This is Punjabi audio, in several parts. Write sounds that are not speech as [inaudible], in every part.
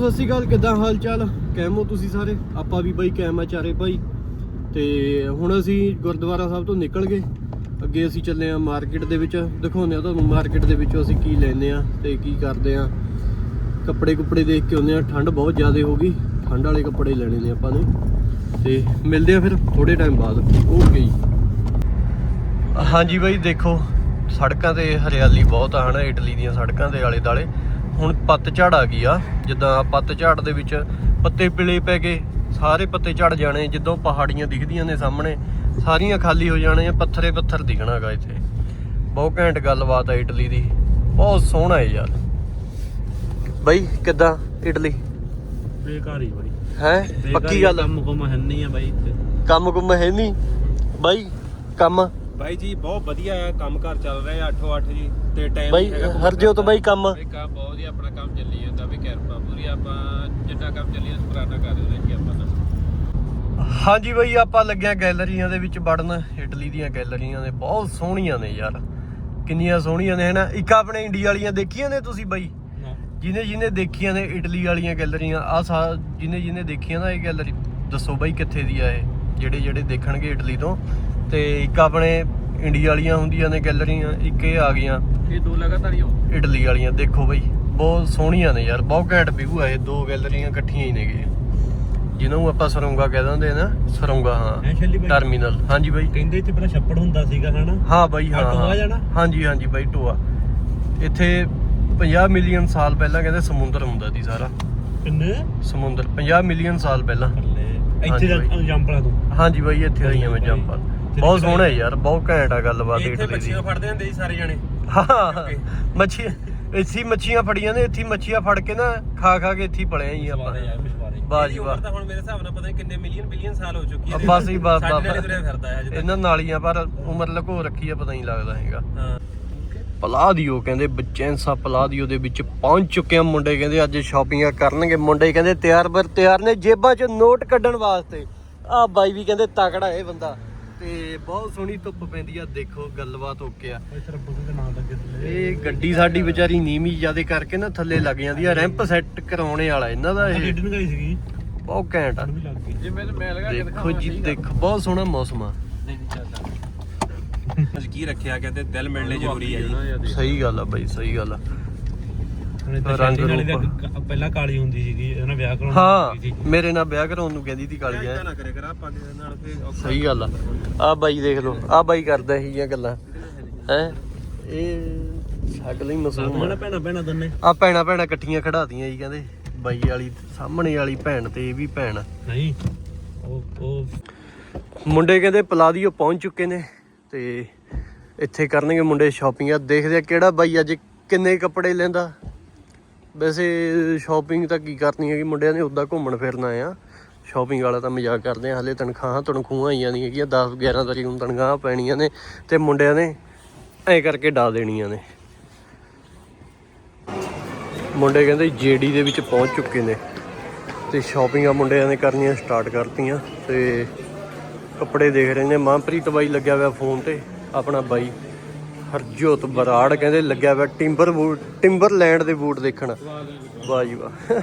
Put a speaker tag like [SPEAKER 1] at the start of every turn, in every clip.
[SPEAKER 1] ਸਤਿ ਸ਼੍ਰੀ ਅਕਾਲ, ਕਿੱਦਾਂ ਹਾਲ ਚਾਲ ਕੈਮ ਹੋ ਤੁਸੀਂ ਸਾਰੇ? ਆਪਾਂ ਵੀ ਬਾਈ ਕੈਮ ਆ ਚਾਰੇ ਭਾਈ। ਤੇ ਹੁਣ ਅਸੀਂ ਗੁਰਦੁਆਰਾ ਸਾਹਿਬ ਤੋਂ ਨਿਕਲ ਗਏ। ਅੱਗੇ ਅਸੀਂ ਚੱਲੇ ਆ ਮਾਰਕੀਟ ਦੇ ਵਿੱਚ। ਦਿਖਾਉਂਦੇ ਆ ਤੁਹਾਨੂੰ ਮਾਰਕੀਟ ਦੇ ਵਿੱਚੋਂ ਅਸੀਂ ਕੀ ਲੈਨੇ ਆ ਤੇ ਕੀ ਕਰਦੇ ਆ ਕੱਪੜੇ ਕੁੱਪੜੇ ਦੇਖ ਕੇ ਆਉਂਦੇ ਆ ਠੰਡ ਬਹੁਤ ਜ਼ਿਆਦਾ ਹੋ ਗਈ। ਠੰਡ ਵਾਲੇ ਕੱਪੜੇ ਲੈਣੇ ਨੇ ਆਪਾਂ ਨੇ। ਤੇ ਮਿਲਦੇ ਆ ਫਿਰ ਥੋੜੇ ਟਾਈਮ ਬਾਅਦ। ਓਕੇ ਜੀ। ਹਾਂਜੀ ਬਾਈ, ਦੇਖੋ, ਸੜਕਾਂ ਤੇ ਹਰਿਆਲੀ ਬਹੁਤ ਆ, ਹਨਾ? ਇਟਲੀ ਦੀਆਂ ਸੜਕਾਂ ਦੇ ਆਲੇ ਦਾਲੇ ਹੁਣ ਪੱਤ ਝੜ ਆ ਗਈ ਆ ਜਿੱਦਾਂ ਪੱਤ ਝੜ ਦੇ ਵਿੱਚ ਪੱਤੇ ਪਿਲੇ ਪੈ ਗਏ ਸਾਰੇ ਪੱਤੇ ਝੜ ਜਾਣੇ ਜਦੋਂ ਪਹਾੜੀਆਂ ਦਿਖਦੀਆਂ ਨੇ ਸਾਹਮਣੇ ਸਾਰੀਆਂ ਖਾਲੀ ਹੋ ਜਾਣੇ ਆ ਪੱਥਰੇ ਪੱਥਰ ਦਿਖਣਾਗਾ ਇੱਥੇ। ਬਹੁਤ ਘੈਂਟ ਗੱਲਬਾਤ ਆ ਇਟਲੀ ਦੀ ਬਹੁਤ ਸੋਹਣਾ ਹੈ ਯਾਰ। ਬਾਈ ਕਿੱਦਾਂ ਇਟਲੀ?
[SPEAKER 2] ਬੇਕਾਰ ਹੀ ਬਾਈ।
[SPEAKER 1] ਹੈ? ਪੱਕੀ ਗੱਲ ਆ।
[SPEAKER 2] ਕੰਮ ਕੁਮ ਹੈ ਨਹੀਂ ਆ ਬਾਈ ਇੱਥੇ।
[SPEAKER 1] ਕੰਮ ਕੁੰਮ ਹੈ ਨਹੀਂ ਬਾਈ ਕੰਮ
[SPEAKER 3] ਬਾਈ ਜੀ ਬਹੁਤ ਵਧੀਆ ਆ ਕੰਮ ਘਰ ਚੱਲ ਰਿਹਾ 8 8 ਜੀ ਤੇ ਟਾਈਮ
[SPEAKER 1] ਬਾਈ ਹਰਜੋਤ ਬਾਈ ਕੰਮ।
[SPEAKER 3] ਬਹੁਤ ਹੀ ਆਪਣਾ ਕੰਮ ਚੱਲੀ ਜਾਂਦਾ ਵੀ ਕਿਰਪਾ ਪੂਰੀ ਆਪਾਂ ਜਿੱਦਾਂ ਕੰਮ ਚੱਲੀ ਜਾਂਦਾ ਪੁਰਾਣਾ ਕਰ ਰਹੇ ਜੀ ਆਪਾਂ ਤਾਂ।
[SPEAKER 1] ਹਾਂਜੀ ਬਈ ਆਪਾਂ ਲੱਗਿਆ ਗੈਲਰੀਆਂ ਦੇ ਵਿੱਚ ਵੜਨ ਇਟਲੀ ਦੀਆਂ ਗੈਲਰੀਆਂ ਨੇ ਬਹੁਤ ਸੋਹਣੀਆਂ ਨੇ ਯਾਰ। ਕਿੰਨੀਆਂ ਸੋਹਣੀਆਂ ਨੇ ਹਨਾ? ਇੱਕ ਆਪਣੇ ਇੰਡੀਆ ਵਾਲੀਆਂ ਦੇਖੀਆਂ ਨੇ ਤੁਸੀਂ ਬਾਈ? ਜਿਹਨੇ ਜਿਹਨੇ ਦੇਖੀਆਂ ਨੇ ਇਟਲੀ ਵਾਲੀਆਂ ਗੈਲਰੀਆਂ ਆ ਸਾ ਜਿਹਨੇ ਜਿਹਨੇ ਦੇਖੀਆਂ ਨਾ ਇਹ ਗੈਲਰੀ ਦੱਸੋ ਬਾਈ ਕਿੱਥੇ ਦੀ ਆ ਇਹ? ਜਿਹੜੇ ਜਿਹੜੇ ਦੇਖਣਗੇ ਇਟਲੀ ਤੋਂ ਤੇ ਇੱਕ ਆਪਣੇ ਇੰਡੀਆ ਵਾਲੀਆਂ ਹੁੰਦੀਆਂ ਨੇ ਗੈਲਰੀਆਂ ਇੱਕ ਇਹ ਆ ਗਈਆਂ।
[SPEAKER 3] ਇਹ ਦੋ ਲਗਾਤਾਰ ਹੀ ਹੋ
[SPEAKER 1] ਇਟਲੀ ਵਾਲੀਆਂ ਦੇਖੋ ਬਈ ਬਹੁਤ ਸੋਹਣੀਆਂ ਨੇ ਯਾਰ ਬਹੁਤ ਘੈਂਟ ਵਿਊ ਆ ਇਹ ਦੋ ਗੈਲਰੀਆਂ ਇਕੱਠੀਆਂ ਹੀ ਨੇਗੇ ਜਿਹਨੂੰ ਆਪਾਂ ਸਰੋਂਗਾ ਕਹਿ ਦਿੰਦੇ ਨਾ ਸਰੋਂਗਾ ਹਾਂ ਟਰਮੀਨਲ ਹਾਂਜੀ ਬਾਈ।
[SPEAKER 2] ਕਹਿੰਦੇ ਇੱਥੇ ਪਹਿਲਾਂ ਛੱਪੜ ਹੁੰਦਾ ਸੀਗਾ ਹਨਾ?
[SPEAKER 1] ਹਾਂ ਬਾਈ ਹਾਂ
[SPEAKER 2] ਟੋਆ। ਜਾਣਾ?
[SPEAKER 1] ਹਾਂਜੀ ਹਾਂਜੀ ਬਾਈ ਟੋਆ। ਇੱਥੇ 50 ਮਿਲੀਅਨ ਸਾਲ ਪਹਿਲਾਂ ਕਹਿੰਦੇ ਸਮੁੰਦਰ ਹੁੰਦਾ ਸੀ ਸਾਰਾ।
[SPEAKER 2] ਕਿੰਨੇ?
[SPEAKER 1] ਸਮੁੰਦਰ 50 ਮਿਲੀਅਨ ਸਾਲ ਪਹਿਲਾਂ।
[SPEAKER 2] ਇੱਥੇ। ਜੰਪਲਾਂ ਤੋਂ
[SPEAKER 1] ਹਾਂਜੀ ਬਾਈ ਇੱਥੇ ਆਈਆਂ ਮੈਂ
[SPEAKER 2] ਬਾਈ।
[SPEAKER 1] ਬਹੁਤ ਸੋਹਣਾ ਯਾਰ ਬਹੁਤ ਘੈਂਟ ਆ ਗੱਲਬਾਤ
[SPEAKER 3] ਇੱਥੇ
[SPEAKER 1] ਇਟਲੀ ਦੀ।
[SPEAKER 3] ਮੱਛੀਆਂ ਫੜਦੇ ਹੁੰਦੇ ਸੀ ਸਾਰੇ ਜਣੇ।
[SPEAKER 1] ਹਾਂ ਮੱਛੀ ਇੱਥੇ ਮੱਛੀਆਂ ਫੜੀਆਂ ਨੇ ਇੱਥੇ ਮੱਛੀਆਂ ਫੜ ਕੇ ਨਾ ਖਾ ਖਾ ਕੇ ਇੱਥੇ ਹੀ ਪਲੇ ਹੀ ਆਪਾਂ। ਵਾਹ ਜੀ ਵਾਹ।
[SPEAKER 3] ਤਾਂ ਹੁਣ ਮੇਰੇ ਹਿਸਾਬ ਨਾਲ ਪਤਾ ਨਹੀਂ ਕਿੰਨੇ ਮਿਲੀਅਨ ਬਿਲੀਅਨ ਸਾਲ ਹੋ ਚੁੱਕੀ ਹੈ।
[SPEAKER 1] ਬਸ ਹੀ ਬਸ ਬਸ। ਇਹਨਾਂ ਨਾਲੀਆਂ ਪਰ ਉਮਰ ਲਕੋ ਰੱਖੀ ਆ ਪਤਾ ਨਹੀਂ ਲੱਗਦਾ ਹੈਗਾ।
[SPEAKER 3] ਹਾਂ।
[SPEAKER 1] ਪਲਾਦੀਓ ਕਹਿੰਦੇ ਬਚੈਂਸਾ ਪਲਾਦੀਓ ਦੇ ਵਿੱਚ। ਪਹੁੰਚ ਚੁੱਕੇ ਆ ਮੁੰਡੇ ਕਹਿੰਦੇ ਅੱਜ ਸ਼ਾਪਿੰਗਾਂ ਕਰਨਗੇ। ਮੁੰਡੇ ਕਹਿੰਦੇ ਤਿਆਰ ਬਰ ਤਿਆਰ ਨੇ ਜੇਬਾਂ 'ਚ ਨੋਟ ਕੱਢਣ ਵਾਸਤੇ। ਆ ਬਾਈ ਵੀ ਕਹਿੰਦੇ ਤਕੜਾ ਇਹ ਬੰਦਾ। ਤੇ ਬਹੁਤ ਸੋਹਣੀ ਧੁੱਪ ਪੈਂਦੀ ਆ ਦੇਖੋ ਗੱਲਬਾਤ ਓਕੇ ਆ। ਇਹ ਗੱਡੀ ਸਾਡੀ ਵਿਚਾਰੀ ਨੀਵੀਂ ਜਿਆਦੇ ਕਰਕੇ ਨਾ ਥੱਲੇ ਲੱਗ ਜਾਂਦੀ ਆ ਰੈਂਪ ਸੈੱਟ ਕਰਾਉਣੇ ਵਾਲਾ ਇਹਨਾਂ ਦਾ ਇਹ।
[SPEAKER 2] ਡਿੱਡਣ ਗਈ ਸੀਗੀ।
[SPEAKER 1] ਬਹੁਤ ਘੈਂਟ ਆ। ਦੇਖੋ ਜੀ ਦੇਖੋ ਬਹੁਤ ਸੋਹਣਾ ਮੌਸਮ ਆ।
[SPEAKER 3] ਨਹੀਂ ਨਹੀਂ ਚੱਲਦਾ [laughs] ਅੱਜ ਕੀ ਰੱਖਿਆ ਕਹਿੰਦੇ ਦਿਲ ਮਿਲਣੇ ਜ਼ਰੂਰੀ ਹੈ ਜੀ।
[SPEAKER 1] ਸਹੀ ਗੱਲ ਆ ਬਾਈ ਸਹੀ ਗੱਲ ਆ।
[SPEAKER 2] ਹੁਣ ਤਾਂ
[SPEAKER 1] ਰੰਗ
[SPEAKER 2] ਨਾਲੇ ਦੀ
[SPEAKER 1] ਰੂਪ।
[SPEAKER 2] ਅੱਗ- ਪਹਿਲਾਂ ਕਾਲੀ ਹੁੰਦੀ ਸੀਗੀ ਇਹਨਾਂ ਵਿਆਹ ਕਰਾਉਣ
[SPEAKER 1] ਹਾਂ ਮੇਰੇ ਨਾਲ ਵਿਆਹ ਕਰਾਉਣ ਨੂੰ ਕਹਿੰਦੀ ਤੀ ਕਾਲੀ ਐ।
[SPEAKER 3] ਏਦਾਂ ਨਾ ਕਰੇ ਕਰਾ ਪੱਗ ਦੇ ਨਾਲ ਫੇਰ ਔਖਾ।
[SPEAKER 1] ਸਹੀ ਗੱਲ ਆ। ਆ ਬਾਈ ਦੇਖ ਲਓ ਆ ਬਾਈ ਕਰਦਾ ਇਹੀ ਜਿਹੀਆਂ ਗੱਲਾਂ। ਹੈ? ਇਹ ਸਾਡੇ ਲਈ ਮਾਸੂਮ
[SPEAKER 2] ਸਾਹਮਣੇ
[SPEAKER 1] ਆ
[SPEAKER 2] ਭੈਣਾ ਭੈਣਾ ਦੋਨੇ।
[SPEAKER 1] ਆ ਭੈਣਾ ਭੈਣਾ ਇਕੱਠੀਆਂ ਖੜਾਤੀਆਂ ਜੀ ਕਹਿੰਦੇ। ਬਾਈ ਵਾਲੀ ਸਾਹਮਣੇ ਵਾਲੀ ਭੈਣ ਤੇ ਇਹ ਵੀ ਭੈਣ
[SPEAKER 2] ਨਹੀਂ ਉਹ ਉਹ
[SPEAKER 1] ਮੁੰਡੇ ਕਹਿੰਦੇ ਪਲਾਦੀਓ ਪਹੁੰਚ ਚੁੱਕੇ ਨੇ ਤੇ ਇੱਥੇ ਕਰਨਗੇ ਮੁੰਡੇ ਸ਼ਾਪਿੰਗ ਆ। ਦੇਖਦੇ ਆ ਕਿਹੜਾ ਬਾਈ ਅੱਜ ਕਿੰਨੇ ਕੱਪੜੇ ਲੈਂਦਾ। ਵੈਸੇ ਸ਼ਾਪਿੰਗ ਤਾਂ ਕੀ ਕਰਨੀ ਹੈਗੀ, ਮੁੰਡਿਆਂ ਨੇ ਉਦਾਂ ਘੁੰਮਣ ਫਿਰਨਾ ਆ। ਸ਼ਾਪਿੰਗ ਵਾਲਾ ਤਾਂ ਮਜ਼ਾਕ ਕਰਦੇ ਆ, ਹਲੇ ਤਨਖਾਹਾਂ, ਤਨਖੂਹਾਂ ਆਈਆਂ ਨਹੀਂ ਹੈਗੀਆਂ 10 11 ਤਰੀਕ ਨੂੰ ਤਨਖਾਹਾਂ ਪੈਣੀਆਂ ਨੇ ਤੇ ਮੁੰਡਿਆਂ ਨੇ ਐ ਕਰਕੇ ਡਾ ਦੇਣੀਆਂ ਨੇ। ਮੁੰਡੇ ਕਹਿੰਦੇ ਜੇਡੀ ਦੇ ਵਿੱਚ ਪਹੁੰਚ ਚੁੱਕੇ ਨੇ ਤੇ ਸ਼ਾਪਿੰਗਾਂ ਮੁੰਡਿਆਂ ਨੇ ਕਰਨੀਆਂ ਸਟਾਰਟ ਕਰਤੀਆਂ ਤੇ ਕੱਪੜੇ ਦੇਖ ਰਹੇ ਨੇ। ਮਨਪ੍ਰੀਤ ਬਾਈ ਲੱਗਿਆ ਹੋਇਆ ਫੋਨ ਤੇ, ਆਪਣਾ ਬਾਈ। ਹਰਜੋਤ ਬਰਾੜ ਕਹਿੰਦੇ ਲੱਗਿਆ ਹੋਇਆ ਟਿੰਬਰ ਟਿੰਬਰਲੈਂਡ ਦੇ ਬੂਟ ਦੇਖਣ। ਵਾਹ ਜੀ ਵਾਹ।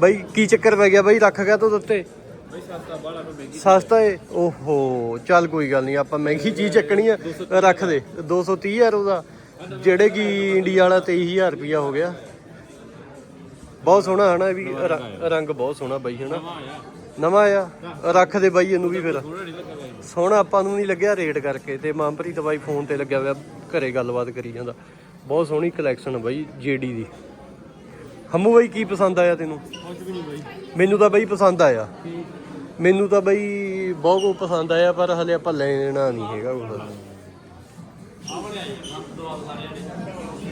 [SPEAKER 1] ਬਾਈ ਕੀ ਚੱਕਰ ਪੈ ਗਿਆ ਬਾਈ? ਰੱਖ ਗਿਆ ਤੂੰ ਦਿੱਤੇ
[SPEAKER 3] ਬਈ ਸਸਤਾ ਬਾਲਾ ਕੋ ਮਹਿੰਗੀ
[SPEAKER 1] ਸਸਤਾ ਏ। ਓਹੋ, ਚੱਲ ਕੋਈ ਗੱਲ ਨਹੀਂ, ਆਪਾਂ ਮਹਿੰਗੀ ਚੀਜ਼ ਚੱਕਣੀ ਆ। ਰੱਖ ਦੇ 230 ਹਜ਼ਾਰ ਉਹਦਾ। ਜਿਹੜੇ ਕਿ ਇੰਡੀਆ ਵਾਲਾ 23000 ਰੁਪਿਆ ਹੋ ਗਿਆ। ਬਹੁਤ ਸੋਹਣਾ ਹਨਾ ਇਹ ਵੀ ਰੰਗ ਬਹੁਤ ਸੋਹਣਾ ਬਾਈ ਹਨਾ। ਨਵਾਂ ਆ। ਰੱਖ ਦੇ ਬਾਈ ਇਹਨੂੰ ਵੀ ਫਿਰ। ਸੋਹਣਾ ਆਪਾਂ ਨੂੰ ਨਹੀਂ ਲੱਗਿਆ ਰੇਟ ਕਰਕੇ ਤੇ ਮਨਪ੍ਰੀਤ ਬਾਈ ਫੋਨ ਤੇ ਲੱਗਿਆ ਹੋਇਆ ਘਰੇ ਗੱਲਬਾਤ ਕਰੀ ਜਾਂਦਾ। ਬਹੁਤ ਸੋਹਣੀ ਕਲੈਕਸ਼ਨ ਬਾਈ ਜੇਡੀ ਦੀ। ਹਮੂ ਬਾਈ ਕੀ ਪਸੰਦ ਆਇਆ ਤੈਨੂੰ?
[SPEAKER 2] ਕੁਝ ਵੀ ਨਹੀਂ ਬਾਈ।
[SPEAKER 1] ਮੈਨੂੰ ਤਾਂ ਬਾਈ ਪਸੰਦ ਆਇਆ। ਮੈਨੂੰ ਤਾਂ ਬਈ ਬਹੁਤ ਕੁਝ ਪਸੰਦ ਆਇਆ ਪਰ ਹਲੇ ਆਪਾਂ ਲੈਣਾ ਨਹੀਂ ਹੈਗਾ ਕੁਝ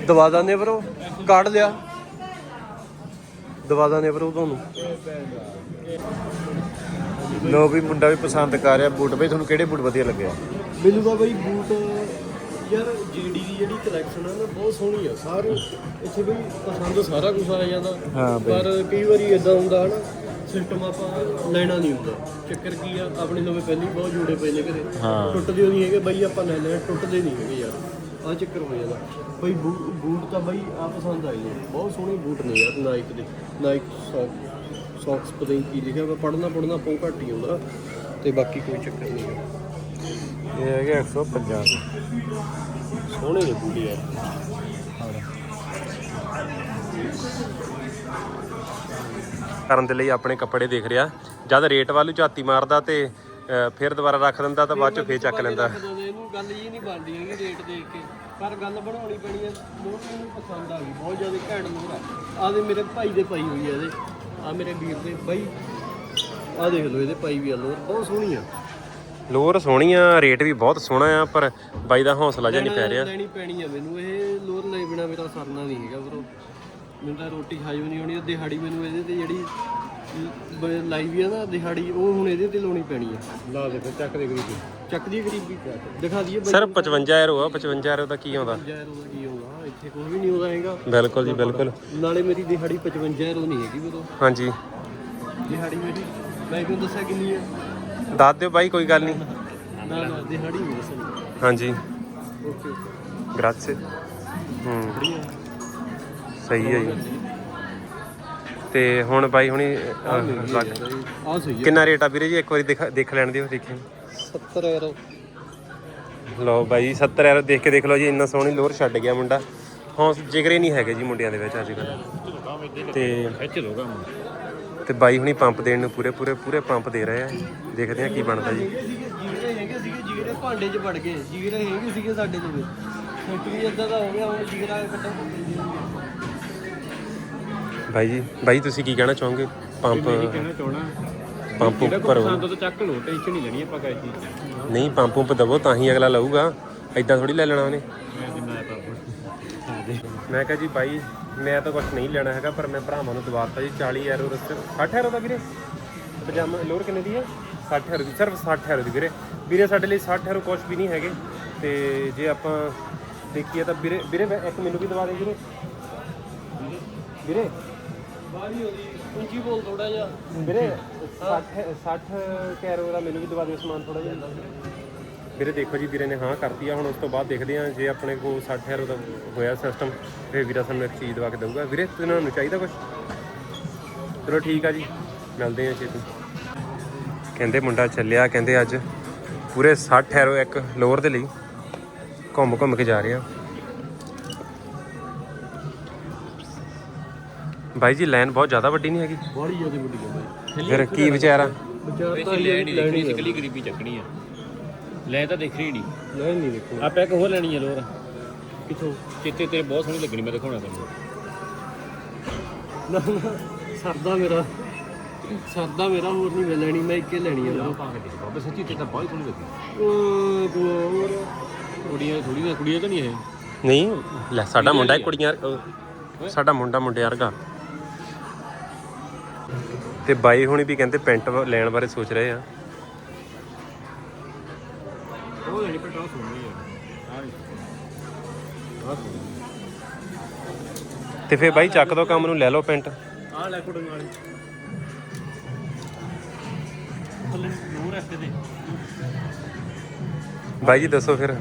[SPEAKER 1] ਦਵਾ ਦਾਨੇ ਬਰੋ ਕੱਢ ਲਿਆ। ਦਵਾ ਦਾਨੇ ਬਰੋ ਤੁਹਾਨੂੰ।
[SPEAKER 4] ਲੋ ਵੀ ਮੁੰਡਾ ਵੀ ਪਸੰਦ ਕਰ ਰਿਹਾ ਬੂਟ। ਬਈ ਤੁਹਾਨੂੰ ਕਿਹੜੇ ਬੂਟ ਵਧੀਆ ਲੱਗਿਆ
[SPEAKER 1] ਮੈਨੂੰ ਤਾਂ ਬਈ ਬੂਟ ਯਾਰ ਜੀਡੀ ਦੀ ਜਿਹੜੀ ਕਲੈਕਸ਼ਨ ਆ ਨਾ ਬਹੁਤ ਸੋਹਣੀ ਆ। ਸਾਰੇ ਇੱਥੇ ਬਈ ਪਸੰਦ ਸਾਰਾ ਕੁਝ ਆ ਜਾਂਦਾ।
[SPEAKER 4] ਹਾਂ।
[SPEAKER 1] ਪਰ ਕਈ ਵਾਰੀ ਇਦਾਂ ਹੁੰਦਾ ਹਨਾ ਸਿਸਟਮ ਆਪਾਂ ਲੈਣਾ ਨਹੀਂ ਹੁੰਦਾ। ਚੱਕਰ ਕੀ ਆ ਆਪਣੇ ਨਵੇਂ ਪਹਿਲੀ ਬਹੁਤ ਜੋੜੇ ਪਏ ਨੇ ਘਰੇ।
[SPEAKER 4] ਹਾਂ।
[SPEAKER 1] ਟੁੱਟਦੇ ਨਹੀਂ ਹੈਗੇ ਬਈ ਆਪਾਂ ਲੈ ਲੈਣਾ ਟੁੱਟਦੇ ਨਹੀਂ ਹੈਗੇ ਯਾਰ। ਆ ਚੱਕਰ ਹੋ ਜਾਂਦਾ। ਬਈ ਬੂਟ ਤਾਂ ਬਈ ਆ ਪਸੰਦ ਆਏ ਨੇ। ਬਹੁਤ ਸੋਹਣੇ ਬੂਟ ਨੇ ਯਾਰ ਨਾਈਕ ਦੇ। ਨਾਈਕ ਸੌਕਸ ਪਤਾ ਨਹੀਂ ਕੀ ਲਿਖਿਆ ਵਾ ਪੜਨਾ ਪੜਨਾ ਪਉ ਘੱਟ ਹੀ ਹੁੰਦਾ ਤੇ ਬਾਕੀ ਕੋਈ ਚੱਕਰ ਨਹੀਂ ਹੈ।
[SPEAKER 4] ਇਹ ਹੈਗੇ 150
[SPEAKER 1] ਸੋਹਣੇ ਨੇ ਬੂਟ ਯਾਰ
[SPEAKER 5] ਕਰਨ ਦੇ ਲਈ ਆਪਣੇ ਕੱਪੜੇ ਦੇਖ ਰਿਹਾ। ਜਦ ਰੇਟ ਵੱਲ ਝਾਤੀ ਮਾਰਦਾ ਤੇ ਫਿਰ ਦੁਬਾਰਾ ਰੱਖ ਦਿੰਦਾ ਤਾਂ ਬਾਅਦ ਚ ਫੇਰ ਚੱਕ ਲੈਂਦਾ।
[SPEAKER 1] ਇਹਨੂੰ ਗੱਲ ਹੀ ਨਹੀਂ ਬਣਦੀ ਹੈਗੀ ਰੇਟ ਦੇਖ ਕੇ। ਪਰ ਗੱਲ ਬਣਾਉਣੀ ਪੈਣੀ ਹੈ ਲੋਰ ਮੈਨੂੰ ਪਸੰਦ ਆ ਗਈ ਬਹੁਤ ਜ਼ਿਆਦਾ ਘੈਂਟ ਲੋਰ ਆ। ਆਦੇ ਮੇਰੇ ਭਾਈ ਦੇ ਪਾਈ ਹੋਈ ਹੈ ਇਹਦੇ। ਆ ਮੇਰੇ ਵੀਰ ਦੇ ਬਾਈ। ਆ ਦੇਖ ਲਓ ਇਹਦੇ ਪਾਈ ਵੀ ਆ ਲੋਰ ਬਹੁਤ ਸੋਹਣੀ ਆ।
[SPEAKER 5] ਲੋਰ ਸੋਹਣੀ ਆ ਰੇਟ ਵੀ ਬਹੁਤ ਸੋਹਣਾ ਆ ਪਰ ਬਾਈ ਦਾ ਹੌਸਲਾ ਜਿਹਾ ਨਹੀਂ ਪੈ ਰਿਹਾ।
[SPEAKER 1] ਲੈਣੀ ਪੈਣੀ ਆ ਮੈਨੂੰ ਇਹ ਲੋਰ ਲੈ ਬਿਨਾ ਮੇਰਾ ਸਰਨਾ ਨਹੀਂ ਹੈਗਾ ਬਰੋ ਮੈਨੂੰ ਤਾਂ ਰੋਟੀ ਖਾਈ ਵੀ ਨਹੀਂ ਹੋਣੀ ਦਿਹਾੜੀ ਮੈਨੂੰ ਇਹਦੇ ਤੇ ਜਿਹੜੀ ਲਾਈ ਵੀ ਆ ਨਾ ਦਿਹਾੜੀ ਉਹ ਹੁਣ ਇਹਦੇ ਤੇ ਲਾਉਣੀ ਪੈਣੀ ਆ। ਲਾ ਦੇ ਫਿਰ ਚੱਕ ਦੇ ਗਰੀਬੀ। ਚੱਕ ਦੀ ਗਰੀਬੀ। ਦਿਖਾ ਦਈਏ ਬਾਈ
[SPEAKER 5] ਸਰ 55000 ਆ 55000 ਦਾ ਕੀ ਆਉਂਦਾ?
[SPEAKER 1] ਯਾਰ ਉਹਦਾ ਕੀ ਹੋਊਗਾ ਇੱਥੇ ਕੋਈ ਵੀ ਨਹੀਂ ਹੈਗਾ।
[SPEAKER 5] ਬਿਲਕੁਲ ਜੀ ਬਿਲਕੁਲ।
[SPEAKER 1] ਨਾਲੇ ਮੇਰੀ ਦਿਹਾੜੀ 55 ਯੂਰੋ ਨਹੀਂ ਹੈਗੀ ਵੀਰੋ।
[SPEAKER 5] ਹਾਂਜੀ।
[SPEAKER 1] ਦਿਹਾੜੀ ਮੇਰੀ ਮੈਂ ਕਿਉਂ ਦੱਸਿਆ ਕਿੰਨੀ ਹੈ?
[SPEAKER 5] ਦੱਸ ਦਿਓ ਬਾਈ ਕੋਈ ਗੱਲ ਨਹੀਂ।
[SPEAKER 1] ਨਾ ਨਾ ਦਿਹਾੜੀ ਨਹੀਂ ਦੱਸਣੀ
[SPEAKER 5] ਹਾਂਜੀ।
[SPEAKER 1] Okay okay.
[SPEAKER 5] ਗ੍ਰਾzie ਹੂੰ। ਸਹੀ ਹੈ ਜੀ। ਤੇ ਹੁਣ ਬਾਈ ਹੁਣੀ
[SPEAKER 1] ਆ ਸਹੀ
[SPEAKER 5] ਕਿੰਨਾ ਰੇਟ ਆ ਵੀਰੇ ਜੀ? ਇੱਕ ਵਾਰੀ ਦੇਖ ਲੈਣ ਦਿਓ ਦੇਖੀ।
[SPEAKER 1] 70 ਯੂਰੋ
[SPEAKER 5] ਲਓ ਬਾਈ ਜੀ 70000 ਦੇਖ ਕੇ ਦੇਖ ਲਓ ਜੀ ਇੰਨਾ ਸੋਹਣੀ ਲੋਰ ਛੱਡ ਗਿਆ ਮੁੰਡਾ। ਹੌਸ ਜਿਗਰੇ ਨਹੀਂ ਹੈਗੇ ਜੀ ਮੁੰਡਿਆਂ ਦੇ ਵਿੱਚ ਅੱਜ ਕੱਲ੍ਹ। ਤੇ
[SPEAKER 3] ਖਿੱਚ
[SPEAKER 5] ਤੇ ਬਾਈ ਹੁਣੀ ਪੰਪ ਦੇਣ ਨੂੰ ਪੂਰੇ ਪੂਰੇ ਪੂਰੇ ਪੰਪ ਦੇ ਰਹੇ ਆ। ਦੇਖਦੇ ਆ ਕੀ ਬਣਦਾ ਜੀ।
[SPEAKER 1] ਜੀਰੇ ਹੈਗੇ ਸੀਗੇ ਜੀਰੇ ਭਾਂਡੇ 'ਚ ਵੜ ਗਏ। ਜੀਰੇ ਹੈਗੇ ਸੀਗੇ ਸਾਡੇ ਕੋਲ ਫੈਕਟਰੀ ਇਦਾਂ ਦਾ ਹੋ ਗਿਆ ਹੁਣ ਜੀਰਾ ਕੱਟਣ
[SPEAKER 5] ਬਾਈ ਜੀ ਬਾਈ ਤੁਸੀਂ ਕੀ ਕਹਿਣਾ ਚਾਹੋਗੇ? ਪੰਪ
[SPEAKER 3] ਕਹਿਣਾ ਚਾਹਣਾ।
[SPEAKER 5] ਪੰਪ ਉੱਪਰ ਹੋਊ।
[SPEAKER 3] ਤਾਂ ਚੱਕ ਲੋ ਟੈਨਸ਼ਨ ਨਹੀਂ ਲੈਣੀ ਆਪਾਂ ਕਾਇ ਚੀਜ਼ ਦੀ
[SPEAKER 5] ਨਹੀਂ ਪੰਪ ਪੰਪ ਦਵੋ ਤਾਂ ਹੀ ਅਗਲਾ ਲਊਗਾ। ਐਦਾਂ ਥੋੜੀ ਲੈ ਲੈਣਾ ਉਹਨੇ।
[SPEAKER 3] ਮੈਂ
[SPEAKER 5] ਕਿਹਾ ਜੀ ਬਾਈ, ਮੈਂ ਤਾਂ ਕੁਝ ਨਹੀਂ ਲੈਣਾ ਹੈਗਾ, ਪਰ ਮੈਂ ਭਰਾਵਾਂ ਨੂੰ ਦਵਾਤਾ ਜੀ 40 ਯੂਰੋ ਰਸਤੇ 60 ਯੂਰੋ ਦਾ ਵੀਰੇ। ਪਜਾਮਾ ਲੋਰ ਕਿੰਨੇ ਦੀ ਹੈ? 60 ਯੂਰੋ ਦੀ, ਸਿਰਫ 60 ਯੂਰੋ ਦੀ ਵੀਰੇ। ਵੀਰੇ, ਸਾਡੇ ਲਈ 60 ਯੂਰੋ ਕੁਝ ਵੀ ਨਹੀਂ ਹੈਗੇ। ਤੇ ਜੇ ਆਪਾਂ ਦੇਖੀਏ ਤਾਂ ਵੀਰੇ ਵੀਰੇ ਇੱਕ ਮੈਨੂੰ ਵੀ ਦਵਾ ਦੇ ਵੀਰੇ। ਵੀਰੇ।
[SPEAKER 1] ਬਾਹਰੀ ਉਹਦੀ ਉੱਚੀ ਬੋਲ ਥੋੜਾ ਜਿਹਾ
[SPEAKER 5] ਵੀਰੇ 60 60 ਕੈਰੋ ਦਾ ਮੈਨੂੰ ਵੀ ਦਵਾ ਦਿਓ ਸਮਾਨ ਥੋੜਾ ਜਿਹਾ। ਵੀਰੇ ਦੇਖੋ ਜੀ ਵੀਰੇ ਨੇ ਹਾਂ ਕਰਤੀ ਆ ਹੁਣ ਉਸ ਤੋਂ ਬਾਅਦ ਦੇਖਦੇ ਆ ਜੇ ਆਪਣੇ ਕੋਲ 60 ਯੂਰੋ ਦਾ ਹੋਇਆ ਸਿਸਟਮ ਫਿਰ ਵੀਰਾ ਸਾਨੂੰ ਇੱਕ ਚੀਜ਼ ਦਵਾ ਕੇ ਦਊਗਾ। ਵੀਰੇ ਤੁਹਾਨੂੰ ਨੂੰ ਚਾਹੀਦਾ ਕੁਝ ਚਲੋ ਠੀਕ ਆ ਜੀ ਮਿਲਦੇ ਆ ਛੇਤੀ। ਕਹਿੰਦੇ ਮੁੰਡਾ ਚੱਲਿਆ ਕਹਿੰਦੇ ਅੱਜ ਪੂਰੇ 60 ਯੂਰੋ ਇੱਕ ਲੋਅਰ ਦੇ ਲਈ ਘੁੰਮ ਘੁੰਮ ਕੇ ਜਾ ਰਿਹਾ। ਬਾਈ ਜੀ ਲਾਈਨ ਬਹੁਤ ਜ਼ਿਆਦਾ ਵੱਡੀ ਨਹੀਂ ਹੈਗੀ?
[SPEAKER 1] ਬਾਹਲੀ ਜ਼ਿਆਦਾ ਵੱਡੀ ਹੈ ਬਾਈ।
[SPEAKER 5] ਫਿਰ ਕੀ ਵਿਚਾਰਾ
[SPEAKER 1] ਵਿਚਾਰ ਤਾਂ
[SPEAKER 3] ਲੈ ਨਹੀਂ ਦੇਖਣੀ ਸਿਕਲੀ ਗਰੀਬੀ ਚੱਕਣੀ ਆ। ਲੈ ਤਾਂ ਦੇਖ ਰਹੀ ਨਹੀਂ।
[SPEAKER 1] ਲੈ ਨਹੀਂ ਦੇਖੋ
[SPEAKER 3] ਆਪਾਂ ਇੱਕ ਹੋਰ ਲੈਣੀ ਆ ਲੋਰ।
[SPEAKER 1] ਕਿਥੋਂ?
[SPEAKER 3] ਚਿੱਤੇ ਤੇਰੇ ਬਹੁਤ ਸੋਹਣੀ ਲੱਗਣੀ ਮੈਂ ਦਿਖਾਉਣਾ ਤੈਨੂੰ।
[SPEAKER 1] ਨਾ ਨਾ ਸਰਦਾ ਮੇਰਾ। ਸਰਦਾ ਮੇਰਾ ਹੋਰ ਨਹੀਂ ਮੈਂ ਲੈਣੀ ਮੈਂ ਇੱਕੇ ਲੈਣੀ ਆ
[SPEAKER 3] ਪਾ ਕੇ ਦੇਖ? ਬਾਬਾ ਸੱਚੀ ਤੇ ਤਾਂ ਬਹੁਤ ਸੋਹਣੀ ਲੱਗੀ
[SPEAKER 1] ਉਹ ਹੋਰ।
[SPEAKER 3] ਕੁੜੀਆਂ ਥੋੜੀਆਂ ਕੁੜੀਆਂ ਤਾਂ ਨਹੀਂ ਇਹ।
[SPEAKER 5] ਨਹੀਂ ਲੈ ਸਾਡਾ ਮੁੰਡਾ ਹੀ ਕੁੜੀਆਂ ਅਹ, ਸਾਡਾ ਮੁੰਡਾ ਮੁੰਡੇ ਵਰਗਾ। ਤੇ ਬਾਈ ਹੁਣੀ ਵੀ ਕਹਿੰਦੇ ਪੈਂਟ ਵ- ਲੈਣ ਬਾਰੇ ਸੋਚ ਰਹੇ ਆ
[SPEAKER 3] ਉਹ ਲੈਣੀ ਪਰ ਟਾਸ ਹੋਣੀ ਆ ਆ
[SPEAKER 5] ਤੇ ਫੇਰ ਬਾਈ ਚੱਕ ਦੋ ਕੰਮ ਨੂੰ ਲੈ ਲਓ ਪੈਂਟ।
[SPEAKER 3] ਆ ਲੈ ਕੁੜੀਆਂ ਵਾਲੀ। ਥੱਲੇ ਨੂਰ ਰੱਖ ਦੇ।
[SPEAKER 5] ਬਾਈ ਜੀ ਦੱਸੋ ਫਿਰ।